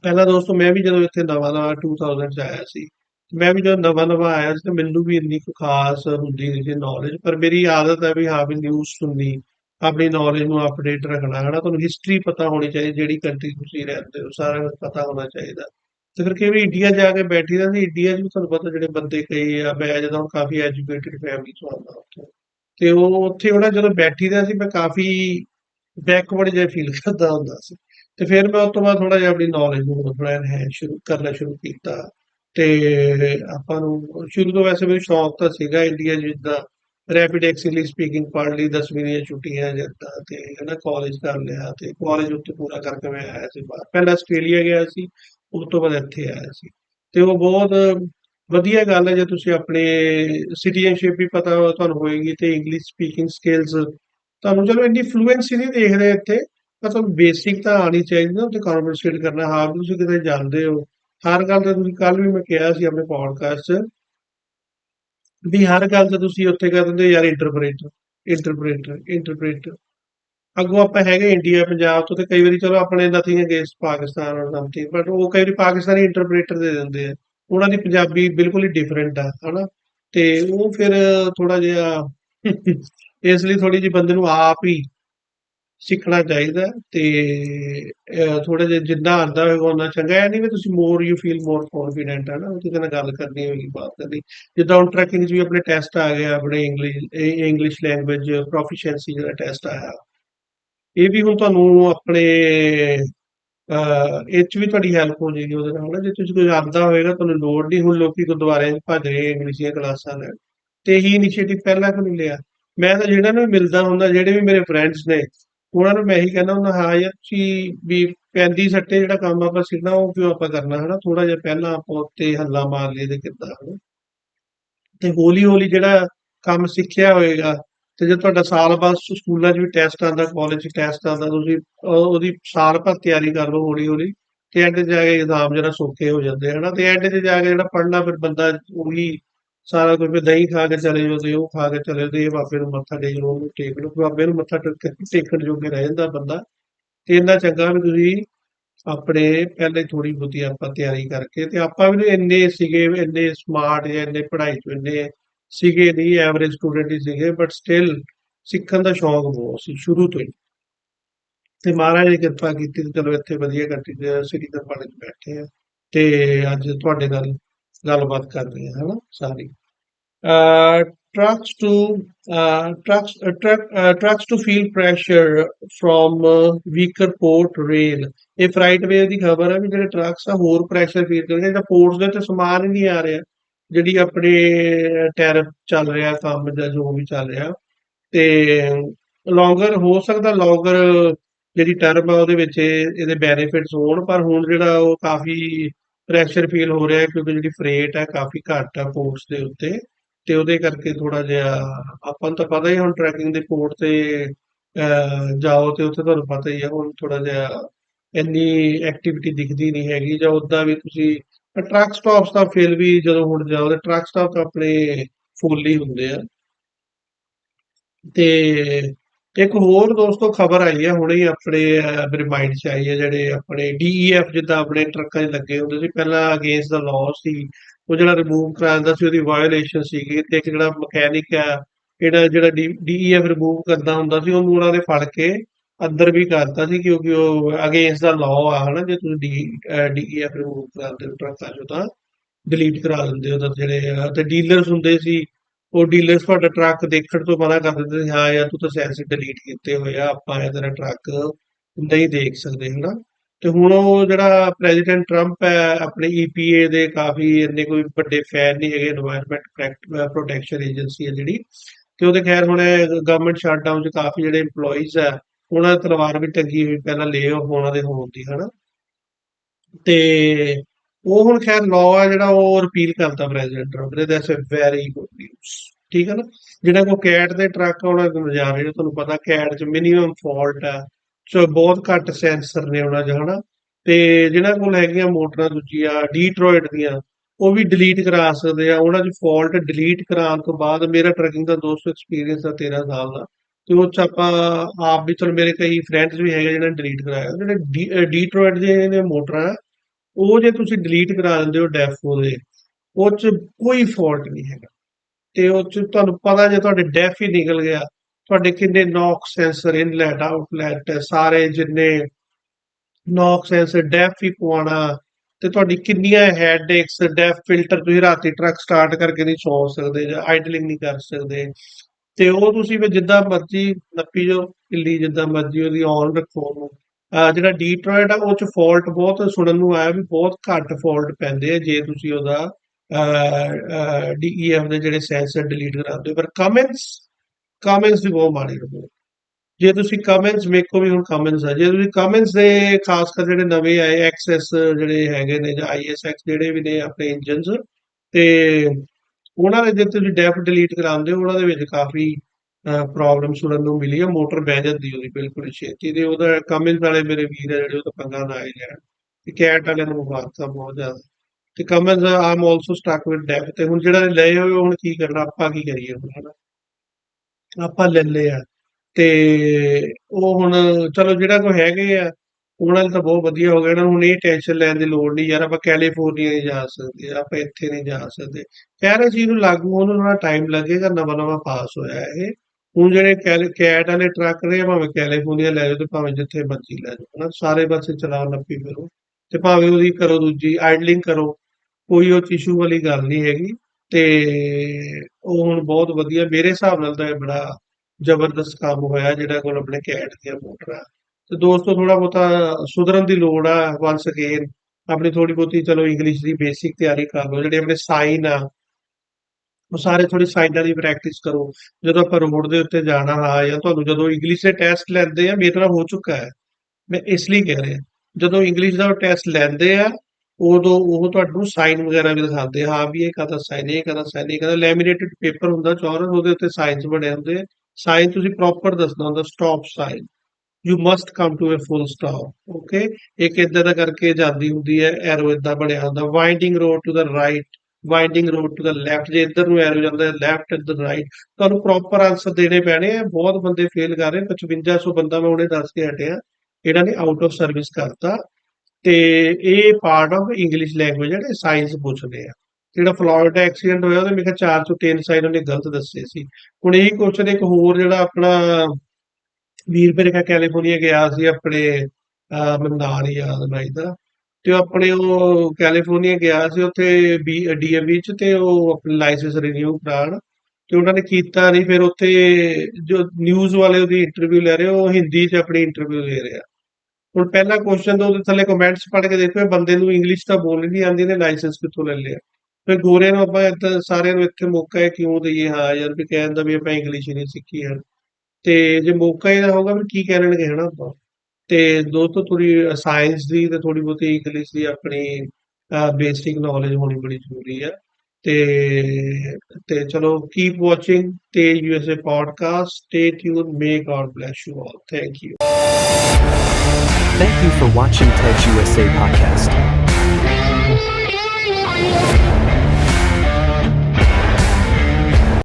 ਪਹਿਲਾਂ ਦੋਸਤੋ ਮੈਂ ਵੀ ਜਦੋਂ ਇੱਥੇ ਨਵਾਂ ਨਵਾਂ 2000 ਚ ਆਇਆ ਸੀ, ਮੈਂ ਵੀ ਜਦੋਂ ਨਵਾਂ ਨਵਾਂ ਆਇਆ ਸੀ ਮੈਨੂੰ ਵੀ ਇੰਨੀ ਕੁ ਖਾਸ ਹੁੰਦੀ ਨਹੀਂ ਸੀ ਨੌਲੇਜ ਪਰ ਮੇਰੀ ਆਦਤ ਹੈ ਵੀ ਹਾਂ ਵੀ ਨਿਊਜ਼ ਸੁਣਨੀ ਆਪਣੀ ਨੌਲੇਜ ਨੂੰ ਅਪਡੇਟ ਰੱਖਣਾ, ਹਨਾ? ਤੁਹਾਨੂੰ ਹਿਸਟਰੀ ਪਤਾ ਹੋਣੀ ਚਾਹੀਦੀ, ਜਿਹੜੀ ਕੰਟਰੀ ਤੁਸੀਂ ਰਹਿੰਦੇ ਹੋ, ਸਾਰਾ ਕੁਝ ਪਤਾ ਹੋਣਾ ਚਾਹੀਦਾ। ਤੇ ਫਿਰ ਕਿਵੇਂ ਇੰਡੀਆ ਜਾ ਕੇ ਬੈਠੀ ਦਾ ਸੀ ਇੰਡੀਆ 'ਚ ਵੀ ਤੁਹਾਨੂੰ ਪਤਾ ਜਿਹੜੇ ਬੰਦੇ ਕਈ ਆ, ਮੈਂ ਜਦੋਂ ਕਾਫੀ ਐਜੂਕੇਟਿਡ ਫੈਮਿਲੀ ਤੋਂ ਆਉਂਦਾ ਉੱਥੇ। ਤੇ ਉਹ ਉੱਥੇ ਉਹਨਾਂ ਜਦੋਂ ਬੈਠੀ ਦਾ ਸੀ, ਮੈਂ ਕਾਫੀ ਬੈਕਵਰਡ ਜਿਹਾ ਫੀਲ ਕਰਦਾ ਹੁੰਦਾ ਸੀ। ਤੇ ਫਿਰ ਮੈਂ ਉਸ ਤੋਂ ਬਾਅਦ ਥੋੜਾ ਜਿਹਾ ਆਪਣੀ ਨੌਲੇਜ ਨੂੰ ਥੋੜਾ ਹੈ ਸ਼ੁਰੂ, ਕਰਨਾ ਸ਼ੁਰੂ ਕੀਤਾ। ਤੇ ਆਪਾਂ ਨੂੰ, ਸ਼ੁਰੂ ਤੋਂ ਵੈਸੇ ਮੈਨੂੰ ਸ਼ੌਕ ਤਾਂ ਸੀਗਾ ਇੰਡੀਆ 'ਚ ਜਿੱਦਾਂ ਰੈਪਿਡ ਐਕਸਲੀ ਸਪੀਕਿੰਗ ਪੜ੍ਹ ਲਈ 10ਵੀਂ ਦੀਆਂ ਛੁੱਟੀਆਂ ਜਿੱਦਾਂ ਤੇ ਹਨਾ ਕਾਲਜ ਕਰ ਲਿਆ ਤੇ ਕਾਲਜ ਉੱਤੇ ਪੂਰਾ ਕਰਕੇ ਮੈਂ ਆਇਆ ਸੀ ਬਾਹਰ। ਪਹਿਲਾਂ ਆਸਟ੍ਰੇਲੀਆ ਗਿਆ ਸੀ, ਉਸ ਤੋਂ ਬਾਅਦ ਇੱਥੇ ਆਇਆ ਸੀ। ਤੇ ਉਹ ਬਹੁਤ ਵਧੀਆ ਗੱਲ ਹੈ, ਜੇ ਤੁਸੀਂ ਆਪਣੇ ਸਿਟੀਜ਼ਨਸ਼ਿਪ ਵੀ ਪਤਾ ਤੁਹਾਨੂੰ ਹੋਏਗੀ ਤੇ ਇੰਗਲਿਸ਼ ਸਪੀਕਿੰਗ ਸਕਿੱਲਸ ਤੁਹਾਨੂੰ ਚਲੋ ਇੰਨੀ ਫਲੂਐਂਸੀ ਨਹੀਂ ਦੇਖਦੇ ਇੱਥੇ, ਪਰ ਤੁਹਾਨੂੰ ਬੇਸਿਕ ਤਾਂ ਆਣੀ ਚਾਹੀਦੀ ਨਾ ਤੇ ਕਨਵਰਸੇਟ ਕਰਨਾ, ਹਾਂ, ਤੁਸੀਂ ਕਿਤੇ ਜਾਣਦੇ ਹੋ। ਹਰ ਗੱਲ ਤਾਂ ਤੁਸੀਂ ਕੱਲ ਵੀ ਮੈਂ ਕਿਹਾ ਸੀ ਆਪਣੇ ਪੋਡਕਾਸਟ 'ਚ ਵੀ ਹਰ ਗੱਲ ਤੇ ਤੁਸੀਂ ਉੱਥੇ ਕਹਿ ਦਿੰਦੇ ਯਾਰ ਇੰਟਰਪ੍ਰੀਟਰ ਇੰਟਰਪ੍ਰੀਟਰ ਇੰਟਰਪ੍ਰੀਟਰ ਅੱਗੋਂ ਆਪਾਂ ਹੈਗੇ ਇੰਡੀਆ ਪੰਜਾਬ ਤੋਂ ਤੇ ਕਈ ਵਾਰੀ ਚਲੋ ਆਪਣੇ ਨਥਿੰਗ ਅਗੇਂਸਟ ਪਾਕਿਸਤਾਨ ਔਰ ਸਮਥਿੰਗ ਬਟ ਉਹ ਕਈ ਵਾਰੀ ਪਾਕਿਸਤਾਨੀ ਇੰਟਰਪ੍ਰੀਟਰ ਦੇ ਦਿੰਦੇ ਆ। ਉਹਨਾਂ ਦੀ ਪੰਜਾਬੀ ਬਿਲਕੁਲ ਹੀ ਡਿਫਰੈਂਟ ਆ, ਹਨਾ? ਤੇ ਉਹ ਫਿਰ ਥੋੜਾ ਜਿਹਾ, ਇਸ ਲਈ ਥੋੜੀ ਜਿਹੀ ਬੰਦੇ ਨੂੰ ਆਪ ਹੀ ਸਿੱਖਣਾ ਚਾਹੀਦਾ ਤੇ ਥੋੜਾ ਜਿਹਾ ਜਿੰਨਾ ਆਉਂਦਾ ਹੋਵੇਗਾ ਉਹਨਾਂ ਚੰਗਾ ਹੈ। ਨਹੀਂ ਵੀ ਤੁਸੀਂ more you feel more confident ਹੈ ਨਾ ਕਿਸੇ ਨਾਲ ਗੱਲ ਕਰਨੀ ਹੋਏਗੀ ਬਾਤ ਕਰਨੀ। ਜਿੱਦਾਂ ਹੁਣ ਟਰੈਕਿੰਗ 'ਚ ਵੀ ਆਪਣੇ ਟੈਸਟ ਆ ਗਏ ਆਪਣੇ ਇੰਗਲਿਸ਼ ਇੰਗਲਿਸ਼ ਲੈਂਗੁਏਜ ਪ੍ਰੋਫੀਸ਼ੀਐਂਸੀ ਜਿਹੜਾ ਟੈਸਟ ਆਇਆ। ਇਹ ਵੀ ਹੁਣ ਤੁਹਾਨੂੰ ਆਪਣੇ ਇਹ 'ਚ ਵੀ ਤੁਹਾਡੀ ਹੈਲਪ ਹੋ ਜਾਏਗੀ ਉਹਦੇ ਨਾਲ, ਜੇ ਤੁਸੀਂ ਕੋਈ ਆਉਂਦਾ ਹੋਏਗਾ ਤੁਹਾਨੂੰ ਲੋੜ ਨਹੀਂ, ਹੁਣ ਲੋਕੀ ਗੁਰਦੁਆਰੇ ਭੱਜ ਰਹੇ ਇੰਗਲਿਸ਼ ਦੀਆਂ ਕਲਾਸਾਂ ਲੈਣ। ਤੇ ਇਹੀ ਇਨੀਸ਼ੀਏਟਿਵ ਪਹਿਲਾਂ ਕਿਉਂ ਨਹੀਂ ਲਿਆ? ਮੈਂ ਤਾਂ ਜਿਹੜਾ ਨੂੰ ਮਿਲਦਾ ਹੁੰਦਾ, ਜਿਹੜੇ ਵੀ ਮੇਰੇ ਫਰੈਂਡਸ ਨੇ ਉਹਨਾਂ ਨੂੰ ਮੈਂ ਇਹੀ ਕਹਿੰਦਾ ਹੁੰਦਾ, ਹਾਂ ਯਾਰ ਤੁਸੀਂ ਵੀ ਪੈਂਦੀ ਸੱਟੇ ਜਿਹੜਾ ਕੰਮ ਆਪਾਂ ਸਿੱਖਣਾ ਉਹ ਕਿਉਂ ਆਪਾਂ ਕਰਨਾ, ਹਨਾ? ਥੋੜਾ ਜਿਹਾ ਪਹਿਲਾਂ ਆਪਾਂ ਉੱਤੇ ਹੱਲਾ ਮਾਰ ਲਈਏ ਤੇ ਕਿੱਦਾਂ, ਹਨਾ? ਤੇ ਹੌਲੀ ਹੌਲੀ ਜਿਹੜਾ ਕੰਮ ਸਿੱਖਿਆ ਹੋਏਗਾ ਤੇ ਜੇ ਤੁਹਾਡਾ ਸਾਲ ਬਾਅਦ ਸਕੂਲਾਂ 'ਚ ਵੀ ਟੈਸਟ ਆਉਂਦਾ ਕਾਲਜ 'ਚ ਟੈਸਟ ਆਉਂਦਾ, ਤੁਸੀਂ ਉਹਦੀ ਸਾਲ ਭਰ ਤਿਆਰੀ ਕਰ ਲਓ ਹੌਲੀ ਹੌਲੀ ਤੇ ਐਂਡ 'ਚ ਜਾ ਕੇ ਇਗਜ਼ਾਮ ਜਿਹੜਾ ਸੌਖੇ ਹੋ ਜਾਂਦੇ, ਹਨਾ? ਤੇ ਐਂਡ 'ਚ ਜਾ ਕੇ ਜਿਹੜਾ ਪੜਨਾ ਫਿਰ ਬੰਦਾ ਉਹੀ ਸਾਰਾ ਕੁਝ ਦਹੀਂ ਖਾ ਕੇ ਚਲੇ ਜਾਓ, ਤੇ ਉਹ ਖਾ ਕੇ ਚਲੇ ਜਾਓ ਇਹ ਬਾਬੇ ਨੂੰ ਮੱਥਾ ਟੇਕ ਲਓ, ਉਹਨੂੰ ਟੇਕ ਲਓ, ਬਾਬੇ ਨੂੰ ਮੱਥਾ ਟੇਕ ਟੇਕਣ ਜੋਗੇ ਰਹਿ ਜਾਂਦਾ ਬੰਦਾ। ਤੇ ਇੰਨਾ ਚੰਗਾ ਵੀ ਤੁਸੀਂ ਆਪਣੇ ਪਹਿਲੇ ਥੋੜੀ ਬਹੁਤੀ ਆਪਾਂ ਤਿਆਰੀ ਕਰਕੇ, ਤੇ ਆਪਾਂ ਵੀ ਇੰਨੇ ਸੀਗੇ, ਇੰਨੇ ਸਮਾਰਟ ਜਾਂ ਇੰਨੇ ਪੜ੍ਹਾਈ 'ਚ ਇੰਨੇ ਸੀਗੇ, ਨਹੀਂ ਐਵਰੇਜ ਸਟੂਡੈਂਟ ਹੀ ਸੀਗੇ ਬਟ ਸਟਿਲ ਸਿੱਖਣ ਦਾ ਸ਼ੌਕ ਬਹੁਤ ਸੀ ਸ਼ੁਰੂ ਤੋਂ ਹੀ। ਤੇ ਮਹਾਰਾਜ ਨੇ ਕਿਰਪਾ ਕੀਤੀ, ਤੇ ਚਲੋ ਇੱਥੇ ਵਧੀਆ ਗੱਡੀ ਚ ਸ੍ਰੀ ਦਰਬਾਰ ਚ ਬੈਠੇ ਆ। ਤੇ ਅੱਜ ਤੁਹਾਡੇ ਨਾਲ ਗੱਲਬਾਤ ਕਰ ਰਹੇ ਹਾਂ ਹਨਾ ਸਾਰੀ। trucks to uh, trucks uh, truck uh, trucks to feel pressure from uh, weaker port rail ਇਹ ਫਰਾਈਟ ਵੇਵ ਦੀ ਖਬਰ ਹੈ ਵੀ ਜਿਹੜੇ ਟਰੱਕਸ ਆ ਹੋਰ ਪ੍ਰੈਸ਼ਰ ਫੀਲ ਕਰਨਗੇ ਜਿਹੜਾ ਪੋਰਟਸ ਦੇ ਤੇ ਸਮਾਨ ਹੀ ਨਹੀਂ ਆ ਰਿਹਾ ਜਿਹੜੀ ਆਪਣੇ ਟੈਰਫ ਚੱਲ ਰਿਹਾ ਕੰਮ ਜਾਂ ਜੋ ਵੀ ਚੱਲ ਰਿਹਾ ਤੇ ਲੌਂਗਰ ਹੋ ਸਕਦਾ ਲੌਂਗਰ ਜਿਹੜੀ ਟਰਮ ਆ ਉਹਦੇ ਵਿੱਚ ਇਹਦੇ ਬੈਨੀਫਿਟਸ ਹੋਣ ਪਰ ਹੁਣ ਜਿਹੜਾ ਉਹ ਕਾਫੀ ਪ੍ਰੈਸ਼ਰ ਫੀਲ ਹੋ ਰਿਹਾ ਕਿਉਂਕਿ ਜਿਹੜੀ ਫਰੇਟ ਹੈ ਕਾਫੀ ਘੱਟ ਆ ਪੋਰਟਸ ਦੇ ਉੱਤੇ ਤੇ ਉਹਦੇ ਕਰਕੇ ਥੋੜਾ ਜਿਹਾ ਆਪਾਂ ਨੂੰ ਤਾਂ ਪਤਾ ਹੀ ਹੁਣ ਟਰੈਕਿੰਗ ਦੇ ਪੋਰਟ ਤੇ ਜਾਓ ਤੇ ਉੱਥੇ ਤੁਹਾਨੂੰ ਪਤਾ ਹੀ ਆ, ਹੁਣ ਥੋੜਾ ਜਿਹਾ ਇੰਨੀ ਐਕਟੀਵਿਟੀ ਦਿਖਦੀ ਨਹੀਂ ਹੈਗੀ ਜਾਂ ਉਦਾਂ ਵੀ ਤੁਸੀਂ ਟਰੱਕ ਸਟਾਪਸ ਤਾਂ ਫਿਰ ਵੀ ਜਦੋਂ ਹੁਣ ਜਾਓ ਤੇ ਟਰੱਕ ਸਟਾਪ ਤਾਂ ਆਪਣੇ ਫੁੱਲ ਹੀ ਹੁੰਦੇ ਆ। ਤੇ ਇੱਕ ਹੋਰ ਦੋਸਤੋ ਖਬਰ ਆਈ ਹੈ, ਹੁਣੇ ਹੀ ਆਪਣੇ ਮੇਰੇ ਮਾਈਂਡ 'ਚ ਆਈ ਹੈ ਜਿਹੜੇ ਆਪਣੇ ਡੀਈਐਫ ਜਿੱਦਾਂ ਆਪਣੇ ਟਰੱਕਾਂ 'ਚ ਲੱਗੇ ਹੁੰਦੇ ਸੀ, ਪਹਿਲਾਂ ਅਗੇਂਸਟ ਦਾ ਲਾਅ ਸੀ, ਉਹ ਜਿਹੜਾ ਰਿਮੂਵ ਕਰਾ ਸੀ, ਉਹਦੀ ਵਾਇਓਲੇਸ਼ਨ ਸੀਗੀ ਤੇ ਇੱਕ ਜਿਹੜਾ ਮਕੈਨਿਕ ਆ, ਜਿਹੜਾ ਜਿਹੜਾ ਡੀਈਐਫ ਰਿਮੂਵ ਕਰਦਾ ਹੁੰਦਾ ਸੀ, ਉਹਨੂੰ ਉਹਨਾਂ ਨੇ ਫੜ ਕੇ ਅੰਦਰ ਵੀ ਕਰਤਾ ਸੀ, ਕਿਉਂਕਿ ਉਹ ਅਗੇਂਸਟ ਦਾ ਲਾਅ ਆ, ਹਨਾ, ਜੇ ਤੁਸੀਂ ਡੀ ਡੀਈਐਫ ਰਿਮੂਵ ਕਰਦੇ ਹੋ ਟਰੱਕਾਂ 'ਚੋਂ ਤਾਂ ਡਿਲੀਟ ਕਰਾ ਦਿੰਦੇ ਹੋ ਤਾਂ ਜਿਹੜੇ ਤੇ ਡੀਲਰਸ ਹੁੰਦੇ ਸੀ ਉਹ ਡੀਲਰਸ ਤੁਹਾਡਾ ਟਰੱਕ ਦੇਖਣ ਤੋਂ ਮਨਾ ਕਰ ਦਿੰਦੇ ਸੀ ਹਾਂ ਯਾਰ ਤੂੰ ਤਾਂ ਸੈਂਸਰ ਡਿਲੀਟ ਕੀਤੇ ਹੋਏ ਆ, ਆਪਾਂ ਇਹ ਤੇਰਾ ਟਰੱਕ ਨਹੀਂ ਦੇਖ ਸਕਦੇ, ਹਨਾ? ਤੇ ਹੁਣ ਉਹ ਜਿਹੜਾ ਪ੍ਰੈਜ਼ੀਡੈਂਟ 트ੰਪ ਹੈ, ਆਪਣੇ EPA ਦੇ ਕਾਫੀ ਇੰਨੇ ਕੋਈ ਵੱਡੇ ਫੈਨ ਨਹੀਂ ਹੈਗੇ এনवायरमेंट ਪ੍ਰੋਟੈਕਸ਼ਨ ਏਜੰਸੀ ਹੈ ਜਿਹੜੀ, ਤੇ ਉਹਦੇ ਖੈਰ ਹੁਣ ਗਵਰਨਮੈਂਟ ਸ਼ਟਡਾਊਨ 'ਚ ਕਾਫੀ ਜਿਹੜੇ EMPLOYEES ਆ ਉਹਨਾਂ ਦੀ ਤਲਵਾਰ ਵੀ ਟੰਗੀ ਹੋਈ, ਪਹਿਲਾਂ ਲੇ ਆਫ ਹੋਣਾ ਦੇ ਹੋਣ ਦੀ, ਹਨਾ? ਤੇ ਉਹ ਹੁਣ ਖੈਰ ਲਾਅ ਆ ਜਿਹੜਾ ਉਹ ਰਿਪੀਲ ਕਰਤਾ President Trump that's a very good news ਠੀਕ ਹੈ ਨਾ? ਜਿਹੜਾ ਕੋ ਕੈਟ ਦੇ ਟਰੱਕ ਉਹਨਾਂ ਦੇ ਨਜ਼ਾਰੇ ਨੇ ਤੁਹਾਨੂੰ ਪਤਾ ਕੈਟ ਚ ਮਿਨੀਮਮ ਫਾਲਟ ਆ, ਸੋ ਬਹੁਤ ਘੱਟ ਸੈਂਸਰ ਨੇ ਉਹਨਾਂ 'ਚ, ਹਨਾ? ਤੇ ਜਿਹਨਾਂ ਕੋਲ ਹੈਗੀਆਂ ਮੋਟਰਾਂ ਦੂਜੀਆਂ ਡੀਟਰੋਇਟ ਦੀਆਂ, ਉਹ ਵੀ ਡਿਲੀਟ ਕਰਾ ਸਕਦੇ ਆ। ਉਹਨਾਂ 'ਚ ਫਾਲਟ ਡਿਲੀਟ ਕਰਾਉਣ ਤੋਂ ਬਾਅਦ ਮੇਰਾ ਟਰੈਕਿੰਗ ਦਾ ਦੋਸਤ ਐਕਸਪੀਰੀਅੰਸ ਆ 13 ਸਾਲ ਦਾ, ਤੇ ਉਹ 'ਚ ਆਪਾਂ ਆਪ ਵੀ, ਚਲੋ ਮੇਰੇ ਕਈ ਫਰੈਂਡਸ ਵੀ ਹੈਗੇ ਜਿਹਨਾਂ ਨੇ ਡਿਲੀਟ ਕਰਾਇਆ। ਜਿਹੜੇ ਡੀਟਰੋਇਟ ਦੇ ਨੇ ਮੋਟਰਾਂ ਉਹ ਜੇ ਤੁਸੀਂ ਡਿਲੀਟ ਕਰਾ ਦਿੰਦੇ ਹੋ ਡੈਫੋ ਦੇ, ਉਹ 'ਚ ਕੋਈ ਫਾਲਟ ਨਹੀਂ ਹੈਗਾ। ਤੇ ਉਹ 'ਚ ਤੁਹਾਨੂੰ ਪਤਾ ਜੇ ਤੁਹਾਡੇ ਡੈਫ ਹੀ ਨਿਕਲ ਗਿਆ, ਤੁਹਾਡੇ ਕਿੰਨੇ ਨੌਕ ਸੈਂਸਰ ਇਨਲੈਟ ਆਊਟਲੈਟ ਸਾਰੇ ਜਿੰਨੇ ਨੌਕ ਸੈਂਸਰ ਡੈਫ ਹੀ ਪਵਾਉਣਾ, ਤੇ ਤੁਹਾਡੀ ਕਿੰਨੀਆਂ ਹੈਡੇਕਸ ਡੈਫ ਫਿਲਟਰ ਤੁਸੀਂ ਰਾਤੀ ਟਰੱਕ ਸਟਾਰਟ ਕਰਕੇ ਨਹੀਂ ਸੌਂ ਸਕਦੇ ਜਾਂ ਆਈਡਲਿੰਗ ਨਹੀਂ ਕਰ ਸਕਦੇ। ਤੇ ਉਹ ਤੁਸੀਂ ਵੀ ਜਿੱਦਾਂ ਮਰਜ਼ੀ ਨੱਪੀ ਜੋ ਕਿੱਲੀ ਜਿੱਦਾਂ ਮਰਜ਼ੀ ਉਹਦੀ ਔਨ ਰੱਖੋ। ਉਹਨੂੰ ਜਿਹੜਾ ਡੀਟਰੋਇਟ ਆ, ਉਹ ਚ ਫਾਲਟ ਬਹੁਤ ਸੁਣਨ ਨੂੰ ਆਇਆ ਵੀ ਬਹੁਤ ਘੱਟ ਫਾਲਟ ਪੈਂਦੇ ਆ ਜੇ ਤੁਸੀਂ ਉਹਦਾ ਡੀਈਐਫ ਦੇ ਜਿਹੜੇ ਸੈਂਸਰ ਡਿਲੀਟ ਕਰਾਉਂਦੇ ਹੋ। ਪਰ ਕਮੈਂਟਸ ਕਮੈਂਟਸ ਦੀ ਬਹੁਤ ਮਾੜੀ ਰਿਪੋਰਟ ਜੇ ਤੁਸੀਂ ਕਮੈਂਟਸ ਮੇਕੋ ਵੀ ਹੁਣ ਕਮੈਂਟਸ ਆ। ਜੇ ਤੁਸੀਂ ਕਮੈਂਟਸ ਦੇ ਖਾਸ ਕਰ ਜਿਹੜੇ ਨਵੇਂ ਆਏ ਐਕਸਐਸ ਜਿਹੜੇ ਹੈਗੇ ਨੇ ਜਾਂ ਆਈਐਸਐਕਸ ਜਿਹੜੇ ਵੀ ਨੇ ਆਪਣੇ ਇੰਜਨਸ ਤੇ ਉਹਨਾਂ ਦੇ ਜੇ ਤੁਸੀਂ ਡੈਫ ਡਿਲੀਟ ਕਰਾਉਂਦੇ ਹੋ, ਉਹਨਾਂ ਦੇ ਵਿੱਚ ਕਾਫੀ ਪ੍ਰੋਬਲਮ ਸੁਣਨ ਨੂੰ ਮਿਲੀ ਹੈ ਮੋਟਰ ਬਹਿ ਜਾਂਦੀ ਉਹਦੀ, ਬਿਲਕੁਲ ਛੇਤੀ ਤੇ ਉਹਦਾ ਕਮੈਂਟਸ ਵਾਲੇ ਮੇਰੇ ਵੀਰ ਆ ਜਿਹੜੇ ਉਹ ਤਾਂ ਪੰਗਾ ਨਾ ਆਏ ਲੈਣ ਤੇ ਕੈਟ ਵਾਲਿਆਂ ਨੂੰ ਮੁਬਾਰਕਾਂ ਬਹੁਤ ਜ਼ਿਆਦਾ। ਤੇ comments am also stuck with deaf ਤੇ ਹੁਣ ਜਿਹੜਾ ਲਏ ਹੋਏ ਹੁਣ ਕੀ ਕਰਨਾ, ਆਪਾਂ ਕੀ ਕਰੀਏ ਹੁਣ, ਹਨਾ? ਆਪਾਂ ਲੈ ਲਏ ਤੇ ਉਹ ਹੁਣ ਚਲੋ ਜਿਹੜਾ ਕੋ ਹੈਗੇ ਆ, ਉਹਨਾਂ ਲਈ ਤਾਂ ਬਹੁਤ ਵਧੀਆ ਹੋ ਗਿਆ ਇਹਨਾਂ ਨੂੰ, ਹੁਣ ਇਹ ਟੈਨਸ਼ਨ ਲੈਣ ਦੀ ਲੋੜ ਨਹੀਂ ਯਾਰ, ਆਪਾਂ ਕੈਲੀਫੋਰਨੀਆ ਨਹੀਂ ਜਾ ਸਕਦੇ, ਆਪਾਂ ਇੱਥੇ ਨਹੀਂ ਜਾ ਸਕਦੇ। ਖੈਰ, ਇਹ ਚੀਜ਼ ਨੂੰ ਲਾਗੂ ਹੋਣ ਨੂੰ ਥੋੜਾ ਟਾਈਮ ਲੱਗੇਗਾ ਨਵਾਂ ਨਵਾਂ ਪਾਸ ਹੋਇਆ ਇਹ। ਹੁਣ ਜਿਹੜੇ ਕੈਟ ਵਾਲੇ ਟਰੱਕ ਨੇ ਭਾਵੇਂ ਕੈਲੀਫੋਰਨੀਆ ਲੈ ਜਾਓ ਤੇ ਭਾਵੇਂ ਜਿੱਥੇ ਮਰਜ਼ੀ ਲੈ ਜਾਓ, ਹਨਾ? ਸਾਰੇ ਪਾਸੇ ਚਲਾਓ ਨੱਪੀ ਫਿਰੋ ਤੇ ਭਾਵੇਂ ਉਹਦੀ ਕਰੋ ਦੂਜੀ ਆਈਡਲਿੰਗ ਕਰੋ, ਕੋਈ ਉਹ ਇਸ਼ੂ ਵਾਲੀ ਗੱਲ ਨਹੀਂ ਹੈਗੀ ਤੇ ਉਹ ਹੁਣ ਬਹੁਤ ਵਧੀਆ, ਮੇਰੇ ਹਿਸਾਬ ਨਾਲ ਤਾਂ ਇਹ ਬੜਾ ਜ਼ਬਰਦਸਤ ਕੰਮ ਹੋਇਆ ਜਿਹੜਾ ਕੋਲ ਆਪਣੇ ਕੈਟ ਦੀਆਂ ਮੋਟਰਾਂ। ਤੇ ਦੋਸਤੋ ਥੋੜਾ ਬਹੁਤਾ ਸੁਧਰਨ ਦੀ ਲੋੜ ਆ ਵਾਂਸ ਅਗੇਨ ਆਪਣੀ ਥੋੜੀ ਬਹੁਤੀ, ਚਲੋ ਇੰਗਲਿਸ਼ ਦੀ ਬੇਸਿਕ ਤਿਆਰੀ ਕਰ ਲਓ, ਜਿਹੜੇ ਆਪਣੇ ਸਾਈਨ ਆ ਉਹ ਸਾਰੇ ਥੋੜੀ ਸਾਈਨਾਂ ਦੀ ਪ੍ਰੈਕਟਿਸ ਕਰੋ। ਜਦੋਂ ਆਪਾਂ ਰੋਡ ਦੇ ਉੱਤੇ ਜਾਣਾ ਹਾਂ ਜਾਂ ਤੁਹਾਨੂੰ ਜਦੋਂ ਇੰਗਲਿਸ਼ ਦੇ ਟੈਸਟ ਲੈਂਦੇ ਆ ਮੇਰੇ ਹੋ ਚੁੱਕਾ ਹੈ। ਮੈਂ ਇਸ ਲਈ ਕਹਿ ਰਿਹਾ। ਜਦੋਂ ਇੰਗਲਿਸ਼ ਦਾ ਟੈਸਟ ਲੈਂਦੇ ਆ ਉਦੋਂ ਉਹ ਤੁਹਾਨੂੰ ਸਾਈਨ ਵਗੈਰਾ ਵੀ ਦਿਖਾਉਂਦੇ ਆ, ਹਾਂ ਵੀ ਇਹ ਕਾਹਦਾ ਸਾਈਨ ਇਹ ਕਾਹਦਾ ਸਾਈਨ ਇਹ ਕਾਹਦਾ ਲੈਮੀਨੇਟਡ ਪੇਪਰ ਹੁੰਦਾ ਚੌਰਸ ਉਹਦੇ ਉੱਤੇ ਸਾਈਨਸ ਬਣੇ ਹੁੰਦੇ ਸਾਈਨ ਤੁਸੀਂ ਪ੍ਰੋਪਰ ਦੱਸਣਾ ਹੁੰਦਾ stop sign you must come to a full stop okay ਇੱਕ ਇਦਾਂ ਦਾ ਕਰਕੇ ਜਾਂਦੀ ਹੁੰਦੀ ਹੈ ਐਰੋ ਇਦਾਂ ਬਣਿਆ ਹੁੰਦਾ winding road to the right winding road to the left ਜੇ ਇੱਧਰ ਨੂੰ ਐਰੋ ਜਾਂਦਾ ਹੈ ਲੈਫਟ ਇੱਧਰ ਰਾਈਟ ਤੁਹਾਨੂੰ ਪ੍ਰੋਪਰ ਆਨਸਰ ਦੇਣੇ ਪੈਣੇ ਆ। ਬਹੁਤ ਬੰਦੇ ਫੇਲ ਕਰ ਰਹੇ 5500 ਬੰਦਾ ਮੈਂ ਹੁਣੇ ਦੱਸ ਕੇ ਹਟਿਆ। ਇਹਨਾਂ ਨੇ ਆਊਟ ਆਫ ਸਰਵਿਸ ਕਰਤਾ। ਤੇ ਇਹ ਪਾਰਟ ਆਫ ਇੰਗਲਿਸ਼ ਲੈਂਗੁਏਜ ਜਿਹੜੇ ਸਾਇੰਸ ਪੁੱਛਦੇ ਆ। ਜਿਹੜਾ ਫਲੋਰੀਡਾ ਐਕਸੀਡੈਂਟ ਹੋਇਆ, ਉਹਦੇ ਮੇਰੇ ਖਿਆਲ 4 ਤੋਂ 3 ਸਾਈਨ ਉਹਨੇ ਗਲਤ ਦੱਸੇ ਸੀ। ਹੁਣ ਇਹ ਕੁਐਸਚਨ ਇੱਕ ਹੋਰ ਜਿਹੜਾ ਆਪਣਾ ਵੀਰ ਮੇਰੇ ਕੈਲੀਫੋਰਨੀਆ ਗਿਆ ਸੀ, ਆਪਣੇ, ਅਹ ਮੈਨੂੰ ਨਾਂ ਨਹੀਂ ਯਾਦ ਬਾਈ ਦਾ ਤੇ ਉਹ ਆਪਣੇ ਉਹ ਕੈਲੀਫੋਰਨੀਆ ਗਿਆ ਸੀ, ਉੱਥੇ ਡੀਐਮਵੀ ਚ ਤੇ ਉਹ ਆਪਣਾ ਲਾਇਸੈਂਸ ਰਿਨਿਊ ਕਰਾਉਣ। ਤੇ ਉਹਨਾਂ ਨੇ ਕੀਤਾ ਨਹੀਂ, ਫਿਰ ਉੱਥੇ ਜੋ ਨਿਊਜ਼ ਵਾਲੇ ਉਹਦੀ ਇੰਟਰਵਿਊ ਲੈ ਰਹੇ, ਉਹ ਹਿੰਦੀ 'ਚ ਆਪਣੀ ਇੰਟਰਵਿਊ ਦੇ ਰਹੇ ਹੁਣ ਪਹਿਲਾ ਕੁਐਸਚਨ ਤਾਂ ਉਹਦੇ ਥੱਲੇ ਕਮੈਂਟਸ ਪੜ੍ਹ ਕੇ ਦੇਖੋ ਬੰਦੇ ਨੂੰ ਇੰਗਲਿਸ਼ ਤਾਂ ਬੋਲਣੀ ਨਹੀਂ ਆਉਂਦੀ ਨੇ ਲਾਇਸੈਂਸ ਕਿੱਥੋਂ ਲੈ ਲਿਆ? ਫਿਰ ਗੋਰਿਆਂ ਨੂੰ ਆਪਾਂ ਏਦਾਂ ਸਾਰਿਆਂ ਨੂੰ ਇੱਥੇ ਮੌਕਾ ਹੈ ਕਿਉਂ ਦਈਏ? ਹਾਂ ਯਾਰ, ਵੀ ਕਹਿਣ ਵੀ ਆਪਾਂ ਇੰਗਲਿਸ਼ ਹੀ ਨਹੀਂ ਸਿੱਖੀ ਯਾਰ। ਤੇ ਜੇ ਮੌਕਾ ਇਹਦਾ ਨਾ ਹੋਗਾ ਫਿਰ ਕੀ ਕਹਿਣਗੇ, ਹਨਾ ਆਪਾਂ? ਤੇ ਦੋਸਤੋ ਥੋੜੀ ਸਾਇੰਸ ਦੀ ਤੇ ਥੋੜੀ ਬਹੁਤੀ ਇੰਗਲਿਸ਼ ਦੀ ਆਪਣੀ ਬੇਸਿਕ ਨੌਲੇਜ ਹੋਣੀ ਬੜੀ ਜ਼ਰੂਰੀ ਹੈ ਤੇ ਤੇ ਚਲੋ ਕੀਪ ਵਾਚਿੰਗ ਤੇ USA podcast stay tune may God bless you all thank you thank you for watching TED USA Podcast.